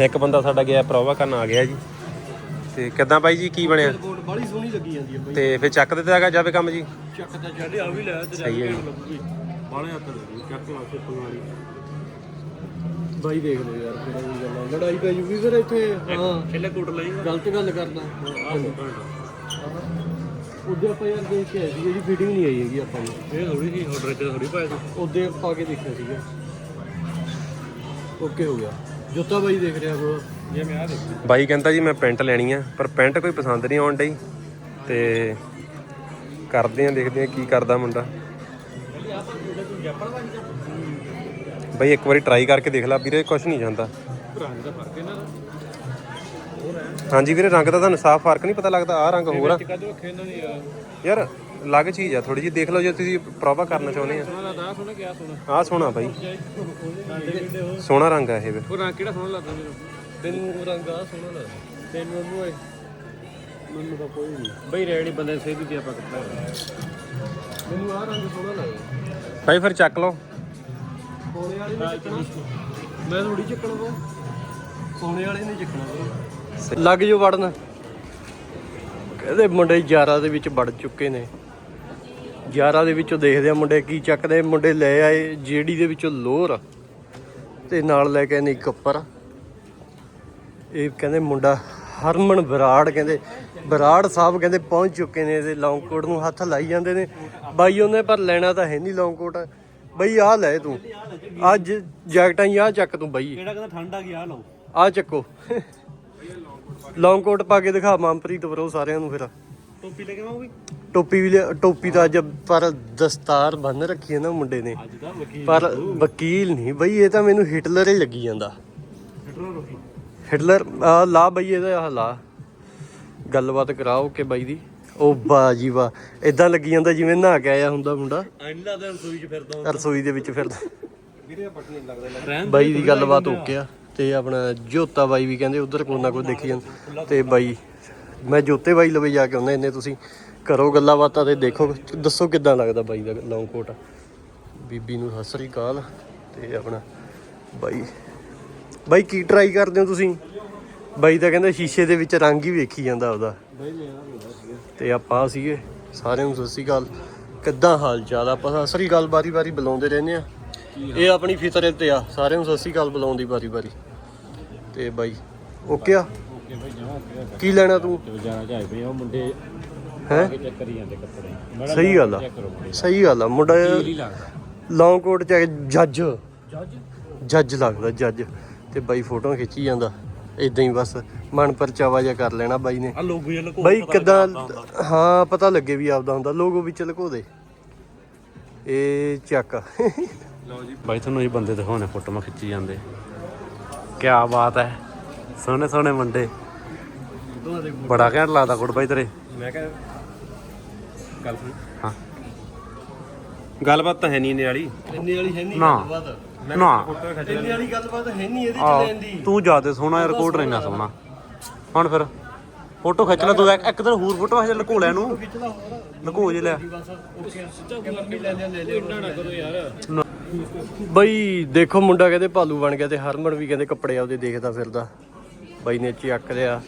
[SPEAKER 5] ਇੱਕ ਬੰਦਾ ਸਾਡਾ ਗਿਆ ਪ੍ਰੋਵਾ ਕਰਨ ਆ ਗਿਆ ਜੀ। ਤੇ ਕਿੱਦਾਂ ਬਾਈ ਜੀ ਕੀ ਬਣਿਆ?
[SPEAKER 1] ਕੋਟ ਬਾਹਲੀ ਸੋਹਣੀ ਲੱਗੀ ਜਾਂਦੀ ਹੈ ਬਾਈ।
[SPEAKER 5] ਤੇ ਫੇਰ ਚੱਕ ਦਿੱਤਾ ਜਾਵੇ ਕੰਮ ਜੀ?
[SPEAKER 1] ਚੱਕ ਤਾਂ
[SPEAKER 3] ਚੱਲ ਆ ਵੀ ਲੈ ਤੇ
[SPEAKER 5] ਜੀ।
[SPEAKER 3] ਲੱਗੂਗੀ ਬਾਲੇ ਹੱਥ ਲੱਗੂ ਚੱਕ ਲਾ ਸਿੱਪਲ ਵਾਲੀ
[SPEAKER 1] ਬਾਈ ਦੇਖ ਲਓ ਯਾਰ ਕਿਹੜਾ ਵੀ ਗੱਲਾਂ ਲੜਾਈ ਪੈ ਜੂਗੀ ਫਿਰ ਇੱਥੇ ਹਾਂ।
[SPEAKER 3] ਛੱਲੇ ਕੋਟ ਲਈ।
[SPEAKER 1] ਗਲਤ ਗੱਲ ਕਰਦਾ ਉਹਦੇ ਆਪਾਂ ਯਾਰ ਦੇਖ ਕੇ ਆਏ ਸੀ ਜਿਹੜੀ ਫਿਟਿੰਗ ਨਹੀਂ ਆਈ ਹੈਗੀ ਆਪਾਂ ਨੂੰ।
[SPEAKER 3] ਇਹ ਥੋੜੀ ਸੀ ਆਰਡਰ ਤੇ ਥੋੜੀ ਪਾਇਆ ਤੂੰ
[SPEAKER 1] ਉਹਦੇ ਪਾ ਕੇ ਦੇਖਿਆ ਸੀਗਾ। ਓਕੇ ਹੋ ਗਿਆ। ਜੁੱਤਾ ਬਾਈ ਦੇਖ ਰਿਹਾ ਕੋ
[SPEAKER 3] ਜੇ ਮੈਂ ਆ ਦੇਖ।
[SPEAKER 5] ਬਾਈ ਕਹਿੰਦਾ ਜੀ ਮੈਂ ਪੈਂਟ ਲੈਣੀ ਆ ਪਰ ਪੈਂਟ ਕੋਈ ਪਸੰਦ ਨਹੀਂ ਆਉਣ ਡਈ। ਤੇ ਕਰਦੇ ਆ ਦੇਖਦੇ ਆ ਕੀ ਕਰਦਾ ਮੁੰਡਾ। ਬਾਈ ਇੱਕ ਵਾਰੀ ਟਰਾਈ ਕਰਕੇ ਦੇਖ ਲੈ ਵੀਰੇ ਕੁਝ ਨਹੀਂ ਜਾਂਦਾ।
[SPEAKER 3] ਰੰਗ ਦਾ ਫ਼ਰਕ ਇਹਨਾਂ ਦਾ
[SPEAKER 5] ਹਾਂਜੀ ਵੀਰੇ ਰੰਗ ਦਾ ਤੁਹਾਨੂੰ ਸਾਫ਼ ਫ਼ਰਕ ਨਹੀਂ ਪਤਾ ਲੱਗਦਾ ਆਹ ਰੰਗ ਹੋਰ ਆ।
[SPEAKER 3] ਕਦੋਂ ਨੇ ਯਾਰ
[SPEAKER 5] ਅਲੱਗ ਚੀਜ਼ ਆ ਥੋੜੀ ਜਿਹੀ ਦੇਖ ਲਓ ਜੇ ਤੁਸੀਂ ਪ੍ਰੋਵਾ ਕਰਨਾ ਚਾਹੁੰਦੇ ਆ।
[SPEAKER 3] ਸੋਹਣਾ ਲੱਗਦਾ ਸੋਹਣਾ ਕਿਆ ਸੋਹਣਾ
[SPEAKER 5] ਆਹ ਸੋਹਣਾ ਬਾਈ। ਸੋਹਣਾ ਰੰਗ ਆ ਇਹ ਵੀ।
[SPEAKER 3] ਉਹ ਰੰਗ ਕਿਹੜਾ ਸੋਹਣਾ ਲੱਗਦਾ ਮੈਨੂੰ
[SPEAKER 1] ਤੈਨੂੰ ਰੰਗ ਆ ਸੋਹਣਾ ਲੱਗਦਾ।
[SPEAKER 3] ਤੈਨੂੰ ਉਹਨੂੰ ਓਏ
[SPEAKER 1] ਮੈਨੂੰ ਤਾਂ ਕੋਈ ਨਹੀਂ।
[SPEAKER 3] ਬਈ ਰੈਡੀ ਬੰਦੇ ਸੇਧੀ ਤੇ ਆਪਾਂ ਕੱਟਣਾ
[SPEAKER 1] ਮੈਨੂੰ ਆਹ ਰੰਗ ਸੋਹਣਾ ਲੱਗਦਾ।
[SPEAKER 5] ਬਾਈ ਫਿਰ ਚੱਕ ਲਓ।
[SPEAKER 1] ਕੋਲੇ ਵਾਲੀ ਨਹੀਂ ਚੱਕਣਾ? ਮੈਂ ਥੋੜੀ ਚੱਕਣਾ ਵਾ। ਸੋਨੇ ਵਾਲੇ ਨੇ ਚੱਕਣਾ ਲੱਗ ਜੋ ਵੜਨ। ਕਹਿੰਦੇ ਮੁੰਡੇ 11 ਦੇ ਵਿੱਚ ਵੜ ਚੁੱਕੇ ਨੇ। 11 ਦੇ ਵਿੱਚੋਂ ਦੇਖਦੇ ਆ ਮੁੰਡੇ ਕੀ ਚੱਕਦੇ। ਮੁੰਡੇ ਲੈ ਆਏ ਜੀਡੀ ਦੇ ਵਿੱਚੋਂ ਲੋਰ ਤੇ ਨਾਲ ਲੈ ਕੇ ਆਏ ਨੇ ਕੱਪਰ ਇਹ ਕਹਿੰਦੇ ਮੁੰਡਾ ਹਰਮਨ ਬਰਾੜ ਕਹਿੰਦੇ। ਬਰਾੜ ਸਾਹਿਬ ਕਹਿੰਦੇ ਪਹੁੰਚ ਚੁੱਕੇ ਨੇ ਇਹਦੇ ਲੌਂਗ ਕੋਟ ਨੂੰ ਹੱਥ ਲਾਈ ਜਾਂਦੇ ਨੇ। ਬਾਈ ਉਹਨੇ ਪਰ ਲੈਣਾ ਤਾਂ ਹੈ ਨਹੀਂ ਲੌਂਗ ਕੋਟ ਬਈ ਆਹ ਲੈ ਤੂੰ। ਅੱਜ ਜੈਕਟਾਂ ਹੀ ਆਹ ਚੱਕ ਤੂੰ ਬਈ।
[SPEAKER 2] ਕਿਹੜਾ ਕਹਿੰਦਾ ਠੰਡ ਆ ਗਈ ਆ ਲਓ।
[SPEAKER 1] ਆਹ ਚੱਕੋ। ਲੌਂਗ ਕੋਟ ਪਾ ਕੇ ਦਿਖਾ ਮਨਪ੍ਰੀਤ ਬਰੋ ਸਾਰਿਆਂ ਨੂੰ ਫਿਰ।
[SPEAKER 2] ਟੋਪੀ ਲੈ ਕੇ ਵੀ
[SPEAKER 1] ਟੋਪੀ ਵੀ ਟੋਪੀ ਤਾਂ ਅੱਜ ਪਰ ਦਸਤਾਰ ਬੰਨ ਰੱਖੀ ਹੈ ਨਾ ਮੁੰਡੇ ਨੇ।
[SPEAKER 2] ਅੱਜ ਦਾ ਵਕੀਲ
[SPEAKER 1] ਪਰ ਵਕੀਲ ਨਹੀਂ ਬਈ ਇਹ ਤਾਂ ਮੈਨੂੰ ਹਿਟਲਰ ਹੀ ਲੱਗੀ ਜਾਂਦਾ।
[SPEAKER 2] ਹਿਟਲਰ
[SPEAKER 1] ਹਿਟਲਰ ਲਾ ਬਈ ਇਹਦਾ ਲਾ। ਗੱਲਬਾਤ ਕਰਾਓ ਕਿ ਬਾਈ ਦੀ। ਉਹ ਬਾਜੀ ਵਾ ਇਦਾਂ ਲੱਗੀ ਜਾਂਦਾ ਜਿਵੇਂ ਨਹਾ ਕੇ ਆਇਆ ਹੁੰਦਾ ਮੁੰਡਾ।
[SPEAKER 2] ਲੱਗਦਾ ਰਸੋਈ 'ਚ ਫਿਰਦਾ
[SPEAKER 1] ਰਸੋਈ ਦੇ ਵਿੱਚ ਫਿਰਦਾ।
[SPEAKER 2] ਰਹਿਣ
[SPEAKER 1] ਬਾਈ ਦੀ ਗੱਲਬਾਤ ਓਕੇ ਆ। ਤੇ ਆਪਣਾ ਜੋਤਾ ਬਾਈ ਵੀ ਕਹਿੰਦੇ ਉਧਰ ਕੋਈ ਨਾ ਕੋਈ ਦੇਖੀ ਜਾਂਦਾ। ਤੇ ਬਾਈ ਮੈਂ ਜੋਤੇ ਬਾਈ ਲਵੇ ਜਾ ਕੇ ਆਉਣਾ ਇੰਨੇ ਤੁਸੀਂ ਕਰੋ ਗੱਲਾਂ ਬਾਤਾਂ ਤੇ ਦੇਖੋ ਦੱਸੋ ਕਿੱਦਾਂ ਲੱਗਦਾ ਬਾਈ ਦਾ ਲੌਂਗ ਕੋਟ ਬੀਬੀ ਨੂੰ ਸਤਿ ਸ੍ਰੀ ਅਕਾਲ। ਤੇ ਆਪਣਾ ਬਾਈ ਬਾਈ ਕੀ ਟਰਾਈ ਕਰਦੇ ਹੋ ਤੁਸੀਂ? ਬਾਈ ਤਾਂ ਕਹਿੰਦਾ ਸ਼ੀਸ਼ੇ ਦੇ ਵਿੱਚ ਰੰਗ ਹੀ ਵੇਖੀ ਜਾਂਦਾ ਉਹਦਾ। ਤੇ ਆਪਾਂ ਸੀਗੇ ਸਾਰਿਆਂ ਨੂੰ ਸਤਿ ਸ੍ਰੀ ਅਕਾਲ। ਕਿੱਦਾਂ ਹਾਲ ਚਾਲ? ਆਪਾਂ ਸ੍ਰੀ ਅਕਾਲ ਬਾਰੀ ਬਾਰੀ ਬੁਲਾਉਂਦੇ ਰਹਿੰਦੇ ਆ। ਇਹ ਆਪਣੀ ਫਿਤਰਤ ਤੇ ਆ ਸਾਰਿਆਂ ਨੂੰ ਸਤਿ ਸ੍ਰੀ ਅਕਾਲ ਬੁਲਾਉਂਦੀ ਬਾਰੀ ਬਾਰੀ ਤੇ ਬਾਈ ਓਕੇ ਆ? ਕੀ ਲੈਣਾ ਤੂੰ?
[SPEAKER 3] ਜਾਣਾ ਚਾਹੇ ਪਈ ਉਹ ਮੁੰਡੇ
[SPEAKER 1] ਹੈ?
[SPEAKER 3] ਚੱਕਰ ਹੀ ਜਾਂਦੇ ਕੱਪੜੇ।
[SPEAKER 1] ਸਹੀ ਗੱਲ ਆ। ਸਹੀ ਗੱਲ ਆ ਮੁੰਡਾ ਲੌਂਗ ਕੋਟ ਚ ਜੱਜ? ਜੱਜ ਲੱਗਦਾ ਜੱਜ। ਤੇ ਬਾਈ ਫੋਟੋਆਂ ਖਿੱਚੀ ਜਾਂਦਾ। ਇਦਾਂ ਹੀ ਬਸ ਮਨ ਪਰਚਾਵਾ ਜਿਹਾ ਕਰ ਲੈਣਾ ਬਾਈ ਨੇ।
[SPEAKER 2] ਆ ਲੋਗੋ ਜਿਹਾ ਲਕੋ
[SPEAKER 1] ਬਾਈ ਕਿਦਾਂ ਹਾਂ ਪਤਾ ਲੱਗੇ ਵੀ ਆਪਦਾ ਹੁੰਦਾ। ਲੋਗੋ ਵਿੱਚ ਲਕੋ ਦੇ। ਇਹ ਚੱਕ।
[SPEAKER 2] ਬਾਈ ਤੁਹਾਨੂੰ ਇਹ ਬੰਦੇ ਦਿਖਾਉਣੇ ਫੋਟੋਆਂ ਖਿੱਚੀ ਜਾਂਦੇ। ਕੀ ਬਾਤ ਹੈ। ਸੋਹਣੇ ਸੋਹਣੇ ਮੁੰਡੇ। ਬੜਾ ਘੈਂਟ ਲੱਗਦਾ ਗੁੱਡ ਬਾਈ ਤੇਰੇ।
[SPEAKER 5] ਮੈਂ ਕਿਹਾ ਗੱਲ
[SPEAKER 2] ਹਾਂ।
[SPEAKER 5] ਗੱਲਬਾਤ ਤਾਂ ਹੈ ਨਹੀਂ ਇਹਨੇ ਵਾਲੀ
[SPEAKER 1] ਇੰਨੇ ਵਾਲੀ। ਹੈ ਨਹੀਂ
[SPEAKER 2] ਨਾ। ਨਾ।
[SPEAKER 1] ਇੰਨੇ ਵਾਲੀ ਗੱਲਬਾਤ ਹੈ ਨਹੀਂ ਇਹਦੇ ਚ ਲੈਣ ਦੀ
[SPEAKER 2] ਤੂੰ ਜ਼ਿਆਦਾ ਸੋਹਣਾ ਕੋਟ ਰਹਿਣਾ ਸੋਹਣਾ। ਹੁਣ ਫਿਰ ਫੋਟੋ ਖਿੱਚ ਲੈ ਤੂੰ ਇੱਕ ਇੱਕ ਦਿਨ ਹੋਰ ਫੋਟੋ ਖਿੱਚ ਲਕੋ ਲੈ ਨੂੰ ਲਕੋ ਜੇ
[SPEAKER 1] ਲੈ। ਬਈ ਦੇਖੋ ਮੁੰਡਾ ਕਹਿੰਦੇ ਭਾਲੂ ਬਣ ਗਿਆ ਤੇ ਹਰਮਨ ਵੀ ਕਹਿੰਦੇ ਕੱਪੜੇ ਆਪਦੇ ਦੇਖਦਾ ਫਿਰਦਾ। ਬਾਈ ਨੇ ਚੱਕ ਲਿਆ।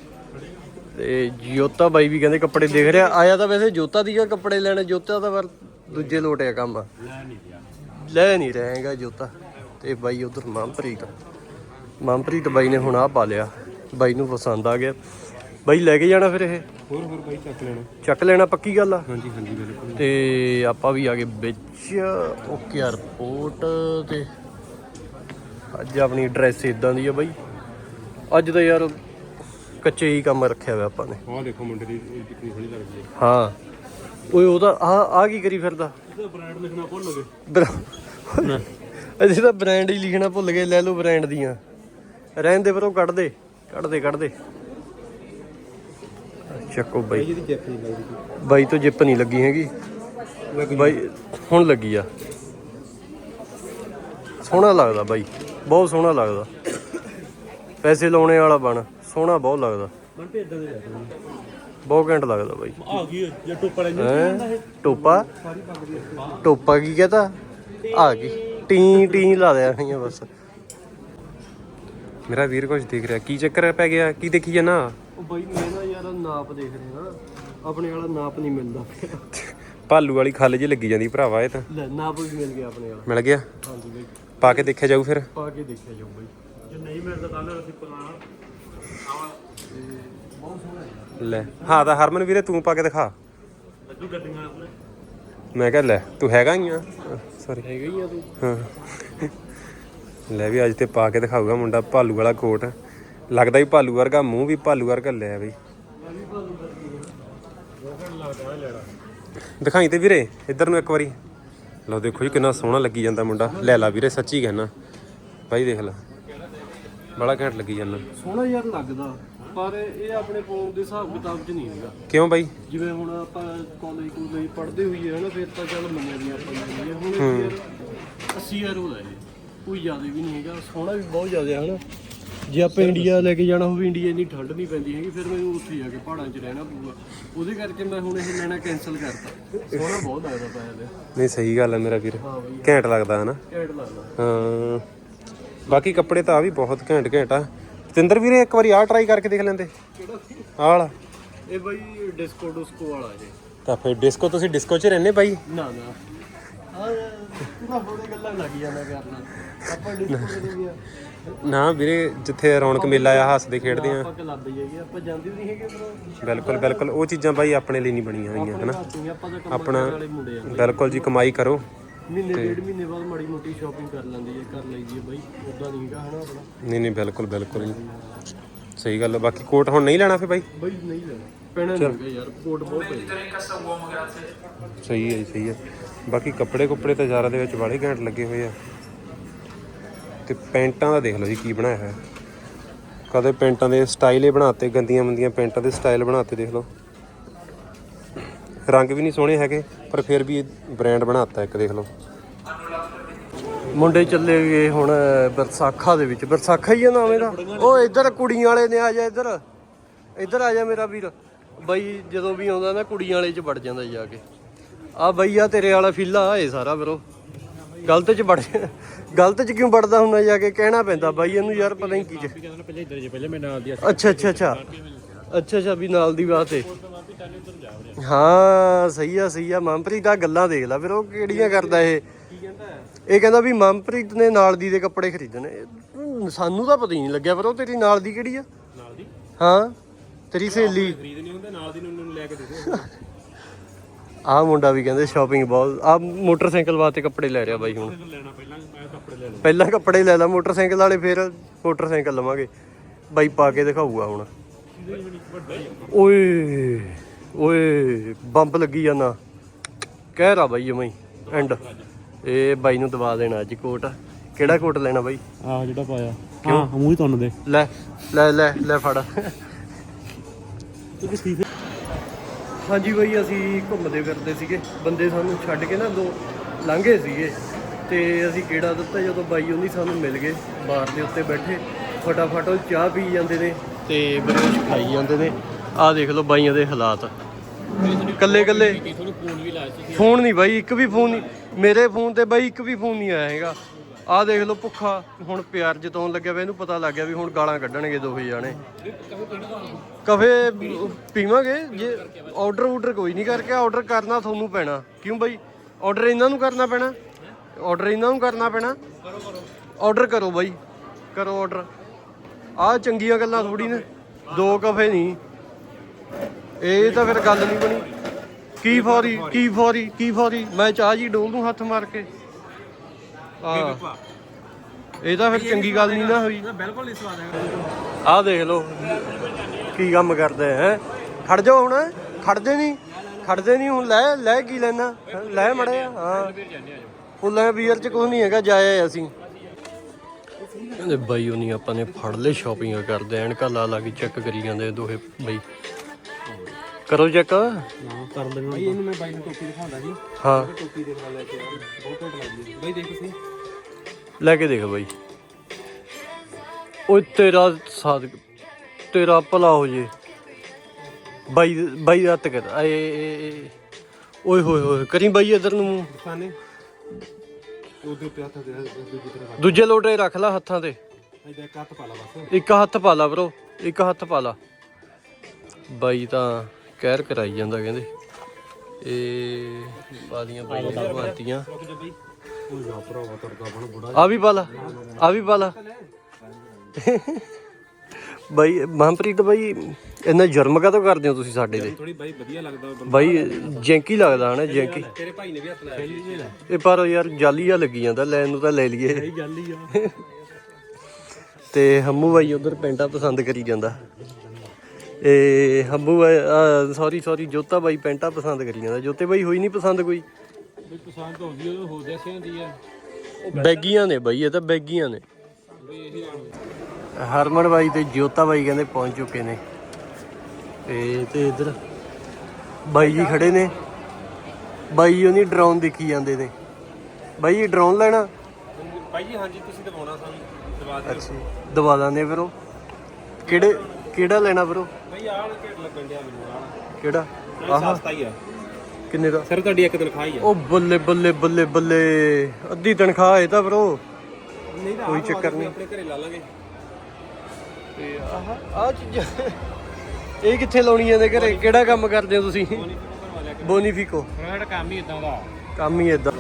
[SPEAKER 1] ਤੇ ਜੋਤਾ ਬਾਈ ਵੀ ਕਹਿੰਦੇ ਕੱਪੜੇ ਦੇਖ ਰਿਹਾ। ਆਇਆ ਤਾਂ ਵੈਸੇ ਜੋਤਾ ਦੀ ਕੱਪੜੇ ਲੈਣੇ ਜੋਤਾ ਤਾਂ ਪਰ ਦੂਜੇ ਲੋਟਿਆ ਕੰਮ। ਲੈ ਨਹੀਂ ਰਹੇਗਾ ਜੋਤਾ। ਤੇ ਬਾਈ ਉਧਰ ਮਨਪ੍ਰੀਤ। ਮਨਪ੍ਰੀਤ ਬਾਈ ਨੇ ਹੁਣ ਆ ਪਾ ਲਿਆ। ਬਾਈ ਨੂੰ ਪਸੰਦ ਆ ਗਿਆ। ਬਾਈ ਲੈ ਕੇ ਜਾਣਾ ਫਿਰ ਇਹ?
[SPEAKER 5] ਹੋਰ ਹੋਰ ਬਾਈ ਚੱਕ ਲੈਣਾ।
[SPEAKER 1] ਚੱਕ ਲੈਣਾ ਪੱਕੀ ਗੱਲ ਆ?
[SPEAKER 5] ਹਾਂਜੀ ਹਾਂਜੀ ਬਿਲਕੁਲ।
[SPEAKER 1] ਤੇ ਆਪਾਂ ਵੀ ਆ ਗਏ ਵਿੱਚ। ਓਕੇ 에어ਪੋਰਟ ਤੇ ਅੱਜ ਆਪਣੀ ਡਰੈਸ ਇਦਾਂ ਦੀ ਆ ਬਾਈ। ਅੱਜ ਤਾਂ ਯਾਰ ਕੱਚੇ ਹੀ ਕੰਮ ਰੱਖਿਆ ਹੋਇਆ ਆਪਾਂ ਨੇ।
[SPEAKER 5] ਆਹ ਦੇਖੋ ਮੁੰਡੇ ਦੀ ਕਿੰਨੀ ਸੋਹਣੀ ਲੱਗਦੀ ਹੈ।
[SPEAKER 1] ਹਾਂ। ਓਏ ਉਹਦਾ ਆ ਆ ਕੀ ਕਰੀ ਫਿਰਦਾ?
[SPEAKER 2] ਇਹਦਾ ਬ੍ਰਾਂਡ ਲਿਖਣਾ ਭੁੱਲ ਗਏ।
[SPEAKER 1] ਅਸੀਂ ਤਾਂ ਬ੍ਰਾਂਡ ਹੀ ਲਿਖਣਾ ਭੁੱਲ ਗਏ ਲੈ ਲਓ ਬ੍ਰਾਂਡ ਦੀਆਂ। ਰਹਿਣ ਦੇ ਪਰ ਉਹ ਕੱਢ ਦੇ ਕੱਢ ਦੇ ਕੱਢ ਦੇ। ਚੱਕੋ ਬਾਈ। ਬਾਈ ਤੋਂ ਜਿੱਪ ਨਹੀਂ ਲੱਗੀ ਹੈਗੀ। ਬਾਈ ਹੁਣ ਲੱਗੀ ਆ। ਸੋਹਣਾ ਲੱਗਦਾ ਬਾਈ ਬਹੁਤ ਸੋਹਣਾ ਲੱਗਦਾ। ਪੈਸੇ ਲਾਉਣੇ ਵਾਲਾ ਬਣ ਸੋਹਣਾ ਬਹੁਤ ਲੱਗਦਾ। ਬਹੁਤ ਘੈਂਟ ਲੱਗਦਾ ਬਾਈ।
[SPEAKER 2] ਆ ਗਈ ਜੇ ਟੋਪਾ ਲੈ
[SPEAKER 1] ਹੈ ਟੋਪਾ? ਟੋਪਾ ਕੀ ਕਹਤਾ? ਆ ਗਈ। ਟੀ ਟੀ ਲਾ ਦਿਆ ਨਹੀਂ ਬਸ।
[SPEAKER 5] ਮੇਰਾ ਵੀਰ ਕੁਝ ਦੇਖ ਰਿਹਾ ਕੀ ਚੱਕਰ ਪੈ ਗਿਆ? ਕੀ ਦੇਖੀ ਜਾਣਾ
[SPEAKER 1] ਉਹ ਬਾਈ ਮੈਂ ਨਾ ਯਾਰ ਨਾਪ ਦੇਖ ਰਿਹਾ ਆਪਣੇ ਵਾਲਾ ਨਾਪ ਨਹੀਂ ਮਿਲਦਾ
[SPEAKER 5] ਭਾਲੂ ਵਾਲੀ ਖੱਲ ਜੀ ਲੱਗੀ ਜਾਂਦੀ ਭਰਾਵਾ ਇਹ ਤਾਂ।
[SPEAKER 1] ਲੈ ਨਾਪ ਵੀ ਮਿਲ ਗਿਆ ਆਪਣੇ ਵਾਲਾ।
[SPEAKER 5] ਮਿਲ ਗਿਆ?
[SPEAKER 1] ਹਾਂਜੀ ਬਾਈ।
[SPEAKER 5] ਪਾ ਕੇ ਦੇਖਿਆ ਜਾਊ ਫਿਰ।
[SPEAKER 1] ਪਾ ਕੇ ਦੇਖਿਆ ਜਾਊ ਬਾਈ।
[SPEAKER 2] ਜੇ ਨਹੀਂ ਮਿਲਦਾ ਤਾਂ ਲੈ ਅਸੀਂ ਪੁਰਾਣਾ
[SPEAKER 5] ਲੈ ਹਾਂ ਤਾਂ ਹਰਮਨ ਵੀਰੇ ਤੂੰ ਪਾ ਕੇ ਦਿਖਾ।
[SPEAKER 2] ਲੱਡੂ ਗੱਡੀਆਂ ਆਪਣੇ।
[SPEAKER 5] ਮੈਂ ਕਿਹਾ ਲੈ ਤੂੰ ਹੈਗਾ ਹੀ ਆ। ਸੌਰੀ
[SPEAKER 1] ਹੈਗਾ ਹੀ ਆ ਤੂੰ?
[SPEAKER 5] ਹਾਂ। ਲੈ ਵੀ ਅੱਜ ਤੇ ਪਾ ਕੇ ਦਿਖਾਊਗਾ ਮੁੰਡਾ ਭਾਲੂ ਵਾਲਾ ਕੋਟ। ਲੱਗਦਾ ਵੀ ਭਾਲੂ ਵਰਗਾ ਮੂੰਹ ਵੀ ਭਾਲੂ ਵਰਗਾ ਲਿਆ ਬਈ। ਦਿਖਾਈ ਤੇ ਵੀਰੇ ਇੱਧਰ ਨੂੰ ਇੱਕ ਵਾਰੀ। ਲਓ ਦੇਖੋ ਜੀ ਕਿੰਨਾ ਸੋਹਣਾ ਲੱਗੀ ਜਾਂਦਾ ਮੁੰਡਾ। ਲੈ ਲਾ ਵੀਰੇ ਸੱਚੀ ਕਹਿਣਾ ਭਾਈ ਦੇਖ ਲੈ। ਬੜਾ ਘੈਂਟ ਲੱਗੀ ਜਾਂਦਾ।
[SPEAKER 1] ਸੋਹਣਾ ਯਾਰ ਲੱਗਦਾ। ਪਰ ਇਹ ਆਪਣੇ ਫੋਨ ਦੇ ਹਿਸਾਬ ਕਿਤਾਬ 'ਚ ਨਹੀਂ ਹੈਗਾ।
[SPEAKER 5] ਕਿਉਂ ਬਾਈ?
[SPEAKER 1] ਜਿਵੇਂ ਹੁਣ ਆਪਾਂ ਕਾਲਜ ਕੋਲਜ ਪੜ੍ਹਦੇ ਹੋਈਏ ਹਨਾ ਫਿਰ ਤਾਂ ਚੱਲ ਮੰਨਿਆ ਵੀ ਆਪਾਂ ਮੰਨੀਏ ਹੁਣ ਇਹ ਯਾਰ 80000 ਉਹਦਾ ਇਹ ਕੋਈ ਜ਼ਿਆਦਾ ਵੀ ਨਹੀਂ ਹੈਗਾ ਸੋਹਣਾ ਵੀ ਬਹੁਤ ਜ਼ਿਆਦਾ ਹਨਾ? ਜੇ ਆਪਾਂ ਇੰਡੀਆ ਲੈ ਕੇ ਜਾਣਾ ਹੋਵੇ ਇੰਡੀਆ ਇੰਨੀ ਠੰਡ ਨਹੀਂ ਪੈਂਦੀ ਹੈਗੀ ਫਿਰ ਮੈਨੂੰ ਉੱਥੇ ਜਾ ਕੇ ਪਹਾੜਾਂ 'ਚ ਰਹਿਣਾ ਪਊਗਾ। ਉਹਦੇ ਕਰਕੇ ਮੈਂ ਹੁਣ ਇਹ ਲੈਣਾ ਕੈਨਸਲ ਕਰਤਾ। ਸੋਹਣਾ ਬਹੁਤ ਲੱਗਦਾ ਪਿਆ ਤੇ
[SPEAKER 5] ਨਹੀਂ ਸਹੀ ਗੱਲ ਹੈ ਮੇਰਾ ਵੀਰ। ਘੈਂਟ ਲੱਗਦਾ ਹਨਾ?
[SPEAKER 1] ਘੈਂਟ ਲੱਗਦਾ।
[SPEAKER 5] ਹਾਂ। ਬਾਕੀ ਕੱਪੜੇ ਤਾਂ ਆ ਵੀ ਬਹੁਤ ਘੈਂਟ ਘੈਂਟ ਆ। ਸਤਿੰਦਰ ਵੀਰੇ ਇੱਕ ਵਾਰੀ ਆਹ ਟਰਾਈ ਕਰਕੇ ਦੇਖ ਲੈਂਦੇ। ਆਹ ਵਾਲਾ।
[SPEAKER 1] ਇਹ ਬਾਈ ਡਿਸਕੋ ਡਿਸਕੋ ਵਾਲਾ ਇਹ।
[SPEAKER 5] ਤਾਂ ਫਿਰ ਡਿਸਕੋ ਤੁਸੀਂ ਡਿਸਕੋ 'ਚ ਰਹਿੰਦੇ ਬਾਈ?
[SPEAKER 1] ਨਾ ਨਾ। ਆ ਤੂੰ ਹੋਰੇ ਗੱਲਾਂ ਲੱਗ ਜਾਣਾ ਕਰਨਾ ਆਪਾਂ ਡਿਸਕੋ ਦੇ ਵੀ ਆ।
[SPEAKER 5] ਨਾ ਵੀਰੇ ਜਿੱਥੇ ਰੌਣਕ ਮੇਲਾ ਆ ਹੱਸਦੇ ਖੇਡਦੇ ਆ।
[SPEAKER 1] ਆਪਾਂ ਕਲੱਬ ਜਾਈਏ ਆਪਾਂ ਜਾਂਦੇ ਨਹੀਂ ਹੈਗੇ ਬਰੋ
[SPEAKER 5] ਬਿਲਕੁਲ ਬਿਲਕੁਲ। ਉਹ ਚੀਜ਼ਾਂ ਬਾਈ ਆਪਣੇ ਲਈ ਨਹੀਂ ਬਣੀਆਂ ਹੋਈਆਂ ਹਨਾ?
[SPEAKER 1] ਆਪਾਂ ਤਾਂ ਕੰਮ
[SPEAKER 5] ਆਪਣਾ
[SPEAKER 1] ਵਾਲੇ ਮੁੰਡੇ ਆ।
[SPEAKER 5] ਬਿਲਕੁਲ ਜੀ ਕਮਾਈ ਕਰੋ।
[SPEAKER 1] ਮਹੀਨੇ ਡੇਢ ਮਹੀਨੇ ਬਾਅਦ ਮਾੜੀ ਮੋਟੀ ਸ਼ਾਪਿੰਗ ਕਰ ਲੈਂਦੀ ਹੈ ਕਰ ਲਈਦੀ ਹੈ ਬਾਈ। ਉਦਾਂ ਨਹੀਂ ਹੈਗਾ ਹਨਾ ਆਪਣਾ।
[SPEAKER 5] ਨਹੀਂ ਨਹੀਂ ਬਿਲਕੁਲ ਬਿਲਕੁਲ ਜੀ। ਸਹੀ ਗੱਲ ਆ ਬਾਕੀ ਕੋਟ ਹੁਣ ਨਹੀਂ ਲੈਣਾ ਫੇ ਬਾਈ?
[SPEAKER 1] ਬਾਈ ਨਹੀਂ ਲੈਣਾ। ਪੈਣਾ ਨਹੀਂ ਹੈਗਾ ਯਾਰ ਕੋਟ ਬਹੁਤ ਪਈ
[SPEAKER 5] ਸਹੀ ਹੈ ਜੀ ਸਹੀ ਹੈ। ਬਾਕੀ ਕੱਪੜੇ ਕੁੱਪੜੇ ਤਾਂ ਜ਼ਾਰਾ ਦੇ ਵਿੱਚ ਵਾਲੇ ਘੈਂਟ ਲੱਗੇ ਹੋਏ ਆ। ਤੇ ਪੈਂਟਾਂ ਦਾ ਦੇਖ ਲਓ ਜੀ ਕੀ ਬਣਾਇਆ ਹੋਇਆ। ਕਦੇ ਪੈਂਟਾਂ ਦੇ ਸਟਾਈਲ ਹੀ ਬਣਾਤੇ ਗੰਦੀਆਂ ਮੰਦੀਆਂ ਪੈਂਟਾਂ ਦੇ ਸਟਾਈਲ ਬਣਾਤੇ ਦੇਖ ਲਓ। ਰੰਗ ਵੀ ਨਹੀਂ ਸੋਹਣੇ ਹੈਗੇ ਪਰ ਫਿਰ ਵੀ ਬ੍ਰਾਂਡ ਬਣਾਤਾ ਇੱਕ ਦੇਖ ਲਓ।
[SPEAKER 1] ਮੁੰਡੇ ਚੱਲੇ ਗਏ ਹੁਣ ਬਰਸਾਖਾ ਦੇ ਵਿੱਚ। ਬਰਸਾਖਾ ਹੀ ਆ ਨਾਮ ਇਹਦਾ। ਉਹ ਇੱਧਰ ਕੁੜੀਆਂ ਵਾਲੇ ਨੇ ਆ ਜਾ ਇੱਧਰ। ਇੱਧਰ ਆ ਜਾ ਮੇਰਾ ਵੀਰ। ਬਾਈ ਜਦੋਂ ਵੀ ਆਉਂਦਾ ਨਾ ਕੁੜੀਆਂ ਵਾਲੇ ਚ ਵੜ ਜਾਂਦਾ ਜਾ ਕੇ। ਆ ਬਈ ਆ ਤੇਰੇ ਵਾਲਾ ਫਿੱਲਾ ਏ ਸਾਰਾ ਵੀਰੋ ਗਲਤ ਚ ਵੜ ਗਲਤ ਚ ਕਿਉਂ ਵੜਦਾ ਹੁੰਦਾ ਜਾ ਕੇ? ਕਹਿਣਾ ਪੈਂਦਾ। ਬਾਈ ਇਹਨੂੰ ਯਾਰ ਪਤਾ ਨਹੀਂ ਕੀ ਚ। ਅੱਛਾ ਅੱਛਾ ਅੱਛਾ। ਅੱਛਾ ਅੱਛਾ ਵੀ ਨਾਲ ਦੀ ਬਾਤ ਏ। ਹਾਂ ਸਹੀ ਆ ਸਹੀ ਆ। ਮਨਪ੍ਰੀਤ ਦਾ ਗੱਲਾਂ ਦੇਖ ਲੈ ਫਿਰ ਉਹ ਕਿਹੜੀਆਂ ਕਰਦਾ ਇਹ? ਇਹ ਕਹਿੰਦਾ ਵੀ ਮਨਪ੍ਰੀਤ ਨੇ ਨਾਲ ਦੀ ਦੇ ਕੱਪੜੇ ਖਰੀਦਣੇ ਸਾਨੂੰ ਤਾਂ ਪਤਾ ਹੀ ਨਹੀਂ ਲੱਗਿਆ ਪਰ ਉਹ ਤੇਰੀ ਨਾਲ ਦੀ ਕਿਹੜੀ ਆ?
[SPEAKER 5] ਨਾਲ ਦੀ?
[SPEAKER 1] ਹਾਂ ਤੇਰੀ ਸਹੇਲੀ।
[SPEAKER 5] ਖਰੀਦ ਨਹੀਂ ਹੁੰਦੇ ਨਾਲ ਦੀ ਨੂੰ ਲੈ ਕੇ ਦੇ ਦਿਓ
[SPEAKER 1] ਆਹ ਮੁੰਡਾ ਵੀ ਕਹਿੰਦੇ ਸ਼ਾਪਿੰਗ ਬਹੁਤ ਆ ਮੋਟਰਸਾਈਕਲ ਵਾਸਤੇ ਕੱਪੜੇ ਲੈ ਰਿਹਾ ਬਾਈ ਹੁਣ।
[SPEAKER 5] ਪਹਿਲਾਂ ਕੱਪੜੇ ਲੈ
[SPEAKER 1] ਲਾ ਮੋਟਰਸਾਈਕਲ ਵਾਲੇ ਫਿਰ ਮੋਟਰਸਾਈਕਲ ਲਵਾਂਗੇ। ਬਾਈ ਪਾ ਕੇ ਦਿਖਾਊਗਾ ਹੁਣ। ਓਏ ਓਏ ਬੰਬ ਲੱਗੀ ਜਾਂਦਾ। ਕਹਿ ਰਾ ਬਾਈ ਜਮਈ ਐਂਡ ਇਹ ਬਾਈ ਨੂੰ ਦਵਾ ਦੇਣਾ ਅੱਜ ਕੋਟ। ਕਿਹੜਾ ਕੋਟ ਲੈਣਾ ਬਾਈ?
[SPEAKER 2] ਆ ਜਿਹੜਾ ਪਾਇਆ। ਹਾਂ ਮੂੰਹ ਹੀ ਤੁੰਨ ਦੇ।
[SPEAKER 1] ਲੈ ਲੈ ਲੈ ਲੈ ਫੜ। ਹਾਂਜੀ ਬਾਈ ਅਸੀਂ ਘੁੰਮਦੇ ਫਿਰਦੇ ਸੀਗੇ। ਬੰਦੇ ਸਾਨੂੰ ਛੱਡ ਕੇ ਨਾ ਦੋ ਲੰਘੇ ਸੀਗੇ। ਤੇ ਅਸੀਂ ਕਿਹੜਾ ਦਿੱਤਾ ਜਦੋਂ ਬਾਈ ਉਹਨੀ ਸਾਨੂੰ ਮਿਲ ਗਏ। ਬਾਰ ਦੇ ਉੱਤੇ ਬੈਠੇ। ਫਟਾਫਟ ਉਹ ਚਾਹ ਪੀ ਜਾਂਦੇ ਨੇ। ਤੇ ਬਰੇਸ਼ ਖਾਈ ਜਾਂਦੇ ਨੇ। ਆਹ ਦੇਖ ਲਓ ਬਾਈਆਂ ਦੇ ਹਾਲਾਤ। ਕੱਲੇ ਕੱਲੇ।
[SPEAKER 3] ਫੋਨ
[SPEAKER 1] ਨਹੀਂ ਬਾਈ, ਇੱਕ ਵੀ ਫੋਨ ਨਹੀਂ। ਮੇਰੇ ਫੋਨ ਤੇ ਬਾਈ ਇੱਕ ਵੀ ਫੋਨ ਨਹੀਂ ਆਇਆ ਹੈਗਾ। ਆਹ ਦੇਖ ਲਓ ਭੁੱਖਾ, ਹੁਣ ਪਿਆਰ ਜਤਾਉਣ ਲੱਗਿਆ ਵਾ ਇਹਨੂੰ ਪਤਾ ਲੱਗ ਗਿਆ ਵੀ ਹੁਣ ਗਾਲਾਂ ਕੱਢਣਗੇ ਦੋਹੇ ਜਾਣੇ। ਕਫੇ ਪੀਵਾਂਗੇ? ਜੇ ਆਰਡਰ ਆਰਡਰ ਕੋਈ ਨਹੀਂ ਕਰਕੇ ਆਰਡਰ ਕਰਨਾ ਤੁਹਾਨੂੰ ਪੈਣਾ। ਕਿਉਂ ਬਾਈ? ਆਰਡਰ ਇਹਨਾਂ ਨੂੰ ਕਰਨਾ ਪੈਣਾ? ਆਰਡਰ ਇਹਨਾਂ ਨੂੰ ਕਰਨਾ ਪੈਣਾ? ਆਰਡਰ ਕਰੋ ਬਾਈ। ਕਰੋ ਆਰਡਰ ਆਹ ਚੰਗੀਆਂ ਗੱਲਾਂ ਥੋੜੀ ਨੇ। ਦੋ ਕਫੇ ਨਹੀਂ। ਇਹ ਤਾਂ ਫਿਰ ਗੱਲ ਨਹੀਂ ਬਣੀ। ਕੀ ਫੌਰੀ ਕੀ ਫੌਰੀ ਕੀ ਫੌਰੀ? ਮੈਂ ਚਾਹ ਜੀ ਡੋਲ ਨੂੰ ਹੱਥ ਮਾਰ ਕੇ। ਆ ਇਹ ਤਾਂ ਫਿਰ ਚੰਗੀ ਗੱਲ ਨਹੀਂ ਨਾ ਹੋਈ।
[SPEAKER 5] ਬਿਲਕੁਲ ਨਹੀਂ ਸਵਾਦ ਹੈਗਾ।
[SPEAKER 1] ਆਹ ਦੇਖ ਲਓ। ਕੀ ਕੰਮ ਕਰਦੇ ਹੈ? ਖੜ ਜਾਓ ਹੁਣ ਖੜਦੇ ਨਹੀਂ। ਖੜਦੇ ਨਹੀਂ ਹੁਣ ਲੈ ਲੈ ਕੀ ਲੈਣਾ? ਲੈ ਮੜਿਆ ਹਾਂ। ਲੈ ਬੀਅਰ ਚ ਕੁਝ ਨਹੀਂ ਹੈਗਾ ਜਾਏ ਅਸੀਂ। ਕਹਿੰਦੇ ਬਾਈ ਉਹ ਨਹੀਂ ਆਪਾਂ ਨੇ ਫੜ ਲੈ ਸ਼ਾਪਿੰਗ ਕਰਦੇ ਐਨਕਾਂ ਲਾ ਲਾ ਕੇ ਚੈੱਕ ਕਰੀ ਜਾਂਦੇ ਦੋਹੇ ਬਈ। ਕਰੋ ਚੈੱਕ
[SPEAKER 5] ਕਰ ਲੈਣਾ ਬਾਈ ਇਹਨੂੰ ਮੈਂ ਬਾਈ ਨੂੰ ਟੋਪੀ ਦਿਖਾਉਂਦਾ ਸੀ
[SPEAKER 1] ਹਾਂ।
[SPEAKER 5] ਟੋਪੀ ਦੇ ਨਾਲ ਲੈ ਕੇ ਆਇਆ ਬਹੁਤ ਘੱਟ ਲੱਗਦੀ ਬਾਈ ਦੇਖ ਤੁਸੀਂ।
[SPEAKER 1] ਲੈ ਕੇ ਦੇਖ ਬਾਈ। ਓਏ ਤੇਰਾ ਸਾਦ ਤੇਰਾ ਭਲਾ ਹੋ ਜੇ। ਬਾਈ ਬਾਈ ਰੱਤ ਕਰ ਏ ਏ, ਏ। ਓਏ ਹੋਏ ਹੋਏ ਕਰੀ ਬਾਈ ਇਧਰ ਨੂੰ। ਮੂੰਹ।
[SPEAKER 5] ਖਾਨੇ ਉਹਦੇ ਉੱਤੇ ਹੱਥ ਦੇ ਦੂਜੀ
[SPEAKER 1] ਲੋਟੇ ਰੱਖ ਲੈ ਹੱਥਾਂ ਤੇ।
[SPEAKER 5] ਇਹਦਾ ਇੱਕ ਹੱਥ ਪਾ ਲਾ ਬਸ।
[SPEAKER 1] ਇੱਕ ਹੱਥ ਪਾ ਲਾ ਬਰੋ ਇੱਕ ਹੱਥ ਪਾ ਲਾ। ਬਾਈ ਤਾਂ ਕਹਿਰ ਕਰਾਈ ਜਾਂਦਾ ਕਹਿੰਦੇ। ਇਹ
[SPEAKER 5] ਤਰਦਾ ਬਣ ਬੁੜਾ
[SPEAKER 1] ਆ ਵੀ ਪਾ ਲਾ ਆ ਵੀ ਪਾ ਲਾ। ਬਾਈ ਮਨਪ੍ਰੀਤ ਬਾਈ ਇੰਨਾ ਜਰਮ ਕਾ ਕਰਦੇ ਹੋ ਤੁਸੀਂ ਸਾਡੇ ਤੇ?
[SPEAKER 5] ਥੋੜੀ ਬਾਈ ਵਧੀਆ ਲੱਗਦਾ ਬੰਦਾ।
[SPEAKER 1] ਬਾਈ ਜੈਂਕੀ ਲੱਗਦਾ ਹਨਾ ਜੈਂਕੀ।
[SPEAKER 5] ਤੇਰੇ ਭਾਈ ਨੇ ਵੀ ਹੱਥ ਲਾਇਆ ਸੀ।
[SPEAKER 1] ਇਹ ਪਰ ਯਾਰ ਜਾਲੀ ਆ ਲੱਗੀ ਜਾਂਦਾ ਲੈਣ ਨੂੰ ਤਾਂ ਲੈ ਲਈਏ।
[SPEAKER 5] ਜਾਲੀ ਆ।
[SPEAKER 1] ਤੇ ਹੰਮੂ ਬਾਈ ਉਧਰ ਪੈਂਟਾਂ ਪਸੰਦ ਕਰੀ ਜਾਂਦਾ। ਇਹ ਹੰਮੂ ਸੌਰੀ ਸੌਰੀ ਜੋਤਾ ਬਾਈ ਪੈਂਟਾਂ ਪਸੰਦ ਕਰੀ ਜਾਂਦਾ। ਜੋਤੇ ਬਾਈ ਹੋਈ ਨਹੀਂ ਪਸੰਦ ਕੋਈ?
[SPEAKER 3] ਵੀ ਪਸੰਦ ਹੁੰਦੀ ਉਹ ਹੋ ਦੇਸਿਆਂ ਦੀ ਆ।
[SPEAKER 1] ਬੈਗੀਆਂ ਨੇ ਬਾਈ ਇਹ ਤਾਂ ਬੈਗੀਆਂ ਨੇ।
[SPEAKER 3] ਵੀ ਇਹੀ
[SPEAKER 1] ਹਰਮਨ ਬਾਈ ਤੇ ਜੋਤਾ ਬਾਈ ਕਹਿੰਦੇ ਪਹੁੰਚ ਚੁੱਕੇ ਨੇ। ਤੇ ਤੇ ਇਧਰ ਬਾਈ ਜੀ ਖੜੇ ਨੇ। ਬਾਈ ਉਹਨੀ ਡਰੋਨ ਦੇਖੀ ਜਾਂਦੇ ਨੇ। ਬਾਈ ਜੀ ਡਰੋਨ ਲੈਣਾ?
[SPEAKER 5] ਬਾਈ ਜੀ ਹਾਂਜੀ ਤੁਸੀਂ ਦਵਾਉਣਾ ਸਾਨੂੰ। ਦਵਾ ਦਿਓ।
[SPEAKER 1] ਅੱਛਾ ਦਵਾ ਦਾਂਦੇ ਫਿਰ ਉਹ। ਕਿਹੜੇ ਕਿਹੜਾ ਲੈਣਾ ਫਿਰ ਉਹ?
[SPEAKER 5] ਬਾਈ ਆਹ ਘੇਟ ਲੱਗਣ ਡਿਆ ਮੈਨੂੰ ਆਹ
[SPEAKER 1] ਕਿਹੜਾ?
[SPEAKER 5] ਆਹ ਸਸਤਾ ਹੀ ਆ।
[SPEAKER 1] ਕਿੰਨੇ ਦਾ?
[SPEAKER 5] ਸਰ ਤੁਹਾਡੀ ਇੱਕ ਤਨਖਾਹ ਹੀ ਆ।
[SPEAKER 1] ਉਹ ਬੱਲੇ ਬੱਲੇ ਬੱਲੇ ਬੱਲੇ। ਅੱਧੀ ਤਨਖਾਹ ਹੈ ਤਾਂ ਫਿਰ ਉਹ।
[SPEAKER 5] ਨਹੀਂ ਤਾਂ
[SPEAKER 1] ਕੋਈ ਚੱਕਰ ਨਹੀਂ।
[SPEAKER 5] ਆਪਣੇ ਘਰੇ ਲਾ ਲਾਂਗੇ।
[SPEAKER 1] ਤੇ ਆਹ ਆ ਚੀਜ਼ਾਂ। ਇਹ ਕਿੱਥੇ ਲਾਉਣੀਆਂ ਨੇ ਘਰੇ? ਕਿਹੜਾ ਕੰਮ ਕਰਦੇ ਹੋ ਤੁਸੀਂ? ਬੋਨੀਫਿਕੋ
[SPEAKER 3] ਸਾਡਾ ਕੰਮ ਹੀ ਇਦਾਂ ਦਾ।
[SPEAKER 1] ਕੰਮ ਹੀ ਇਦਾਂ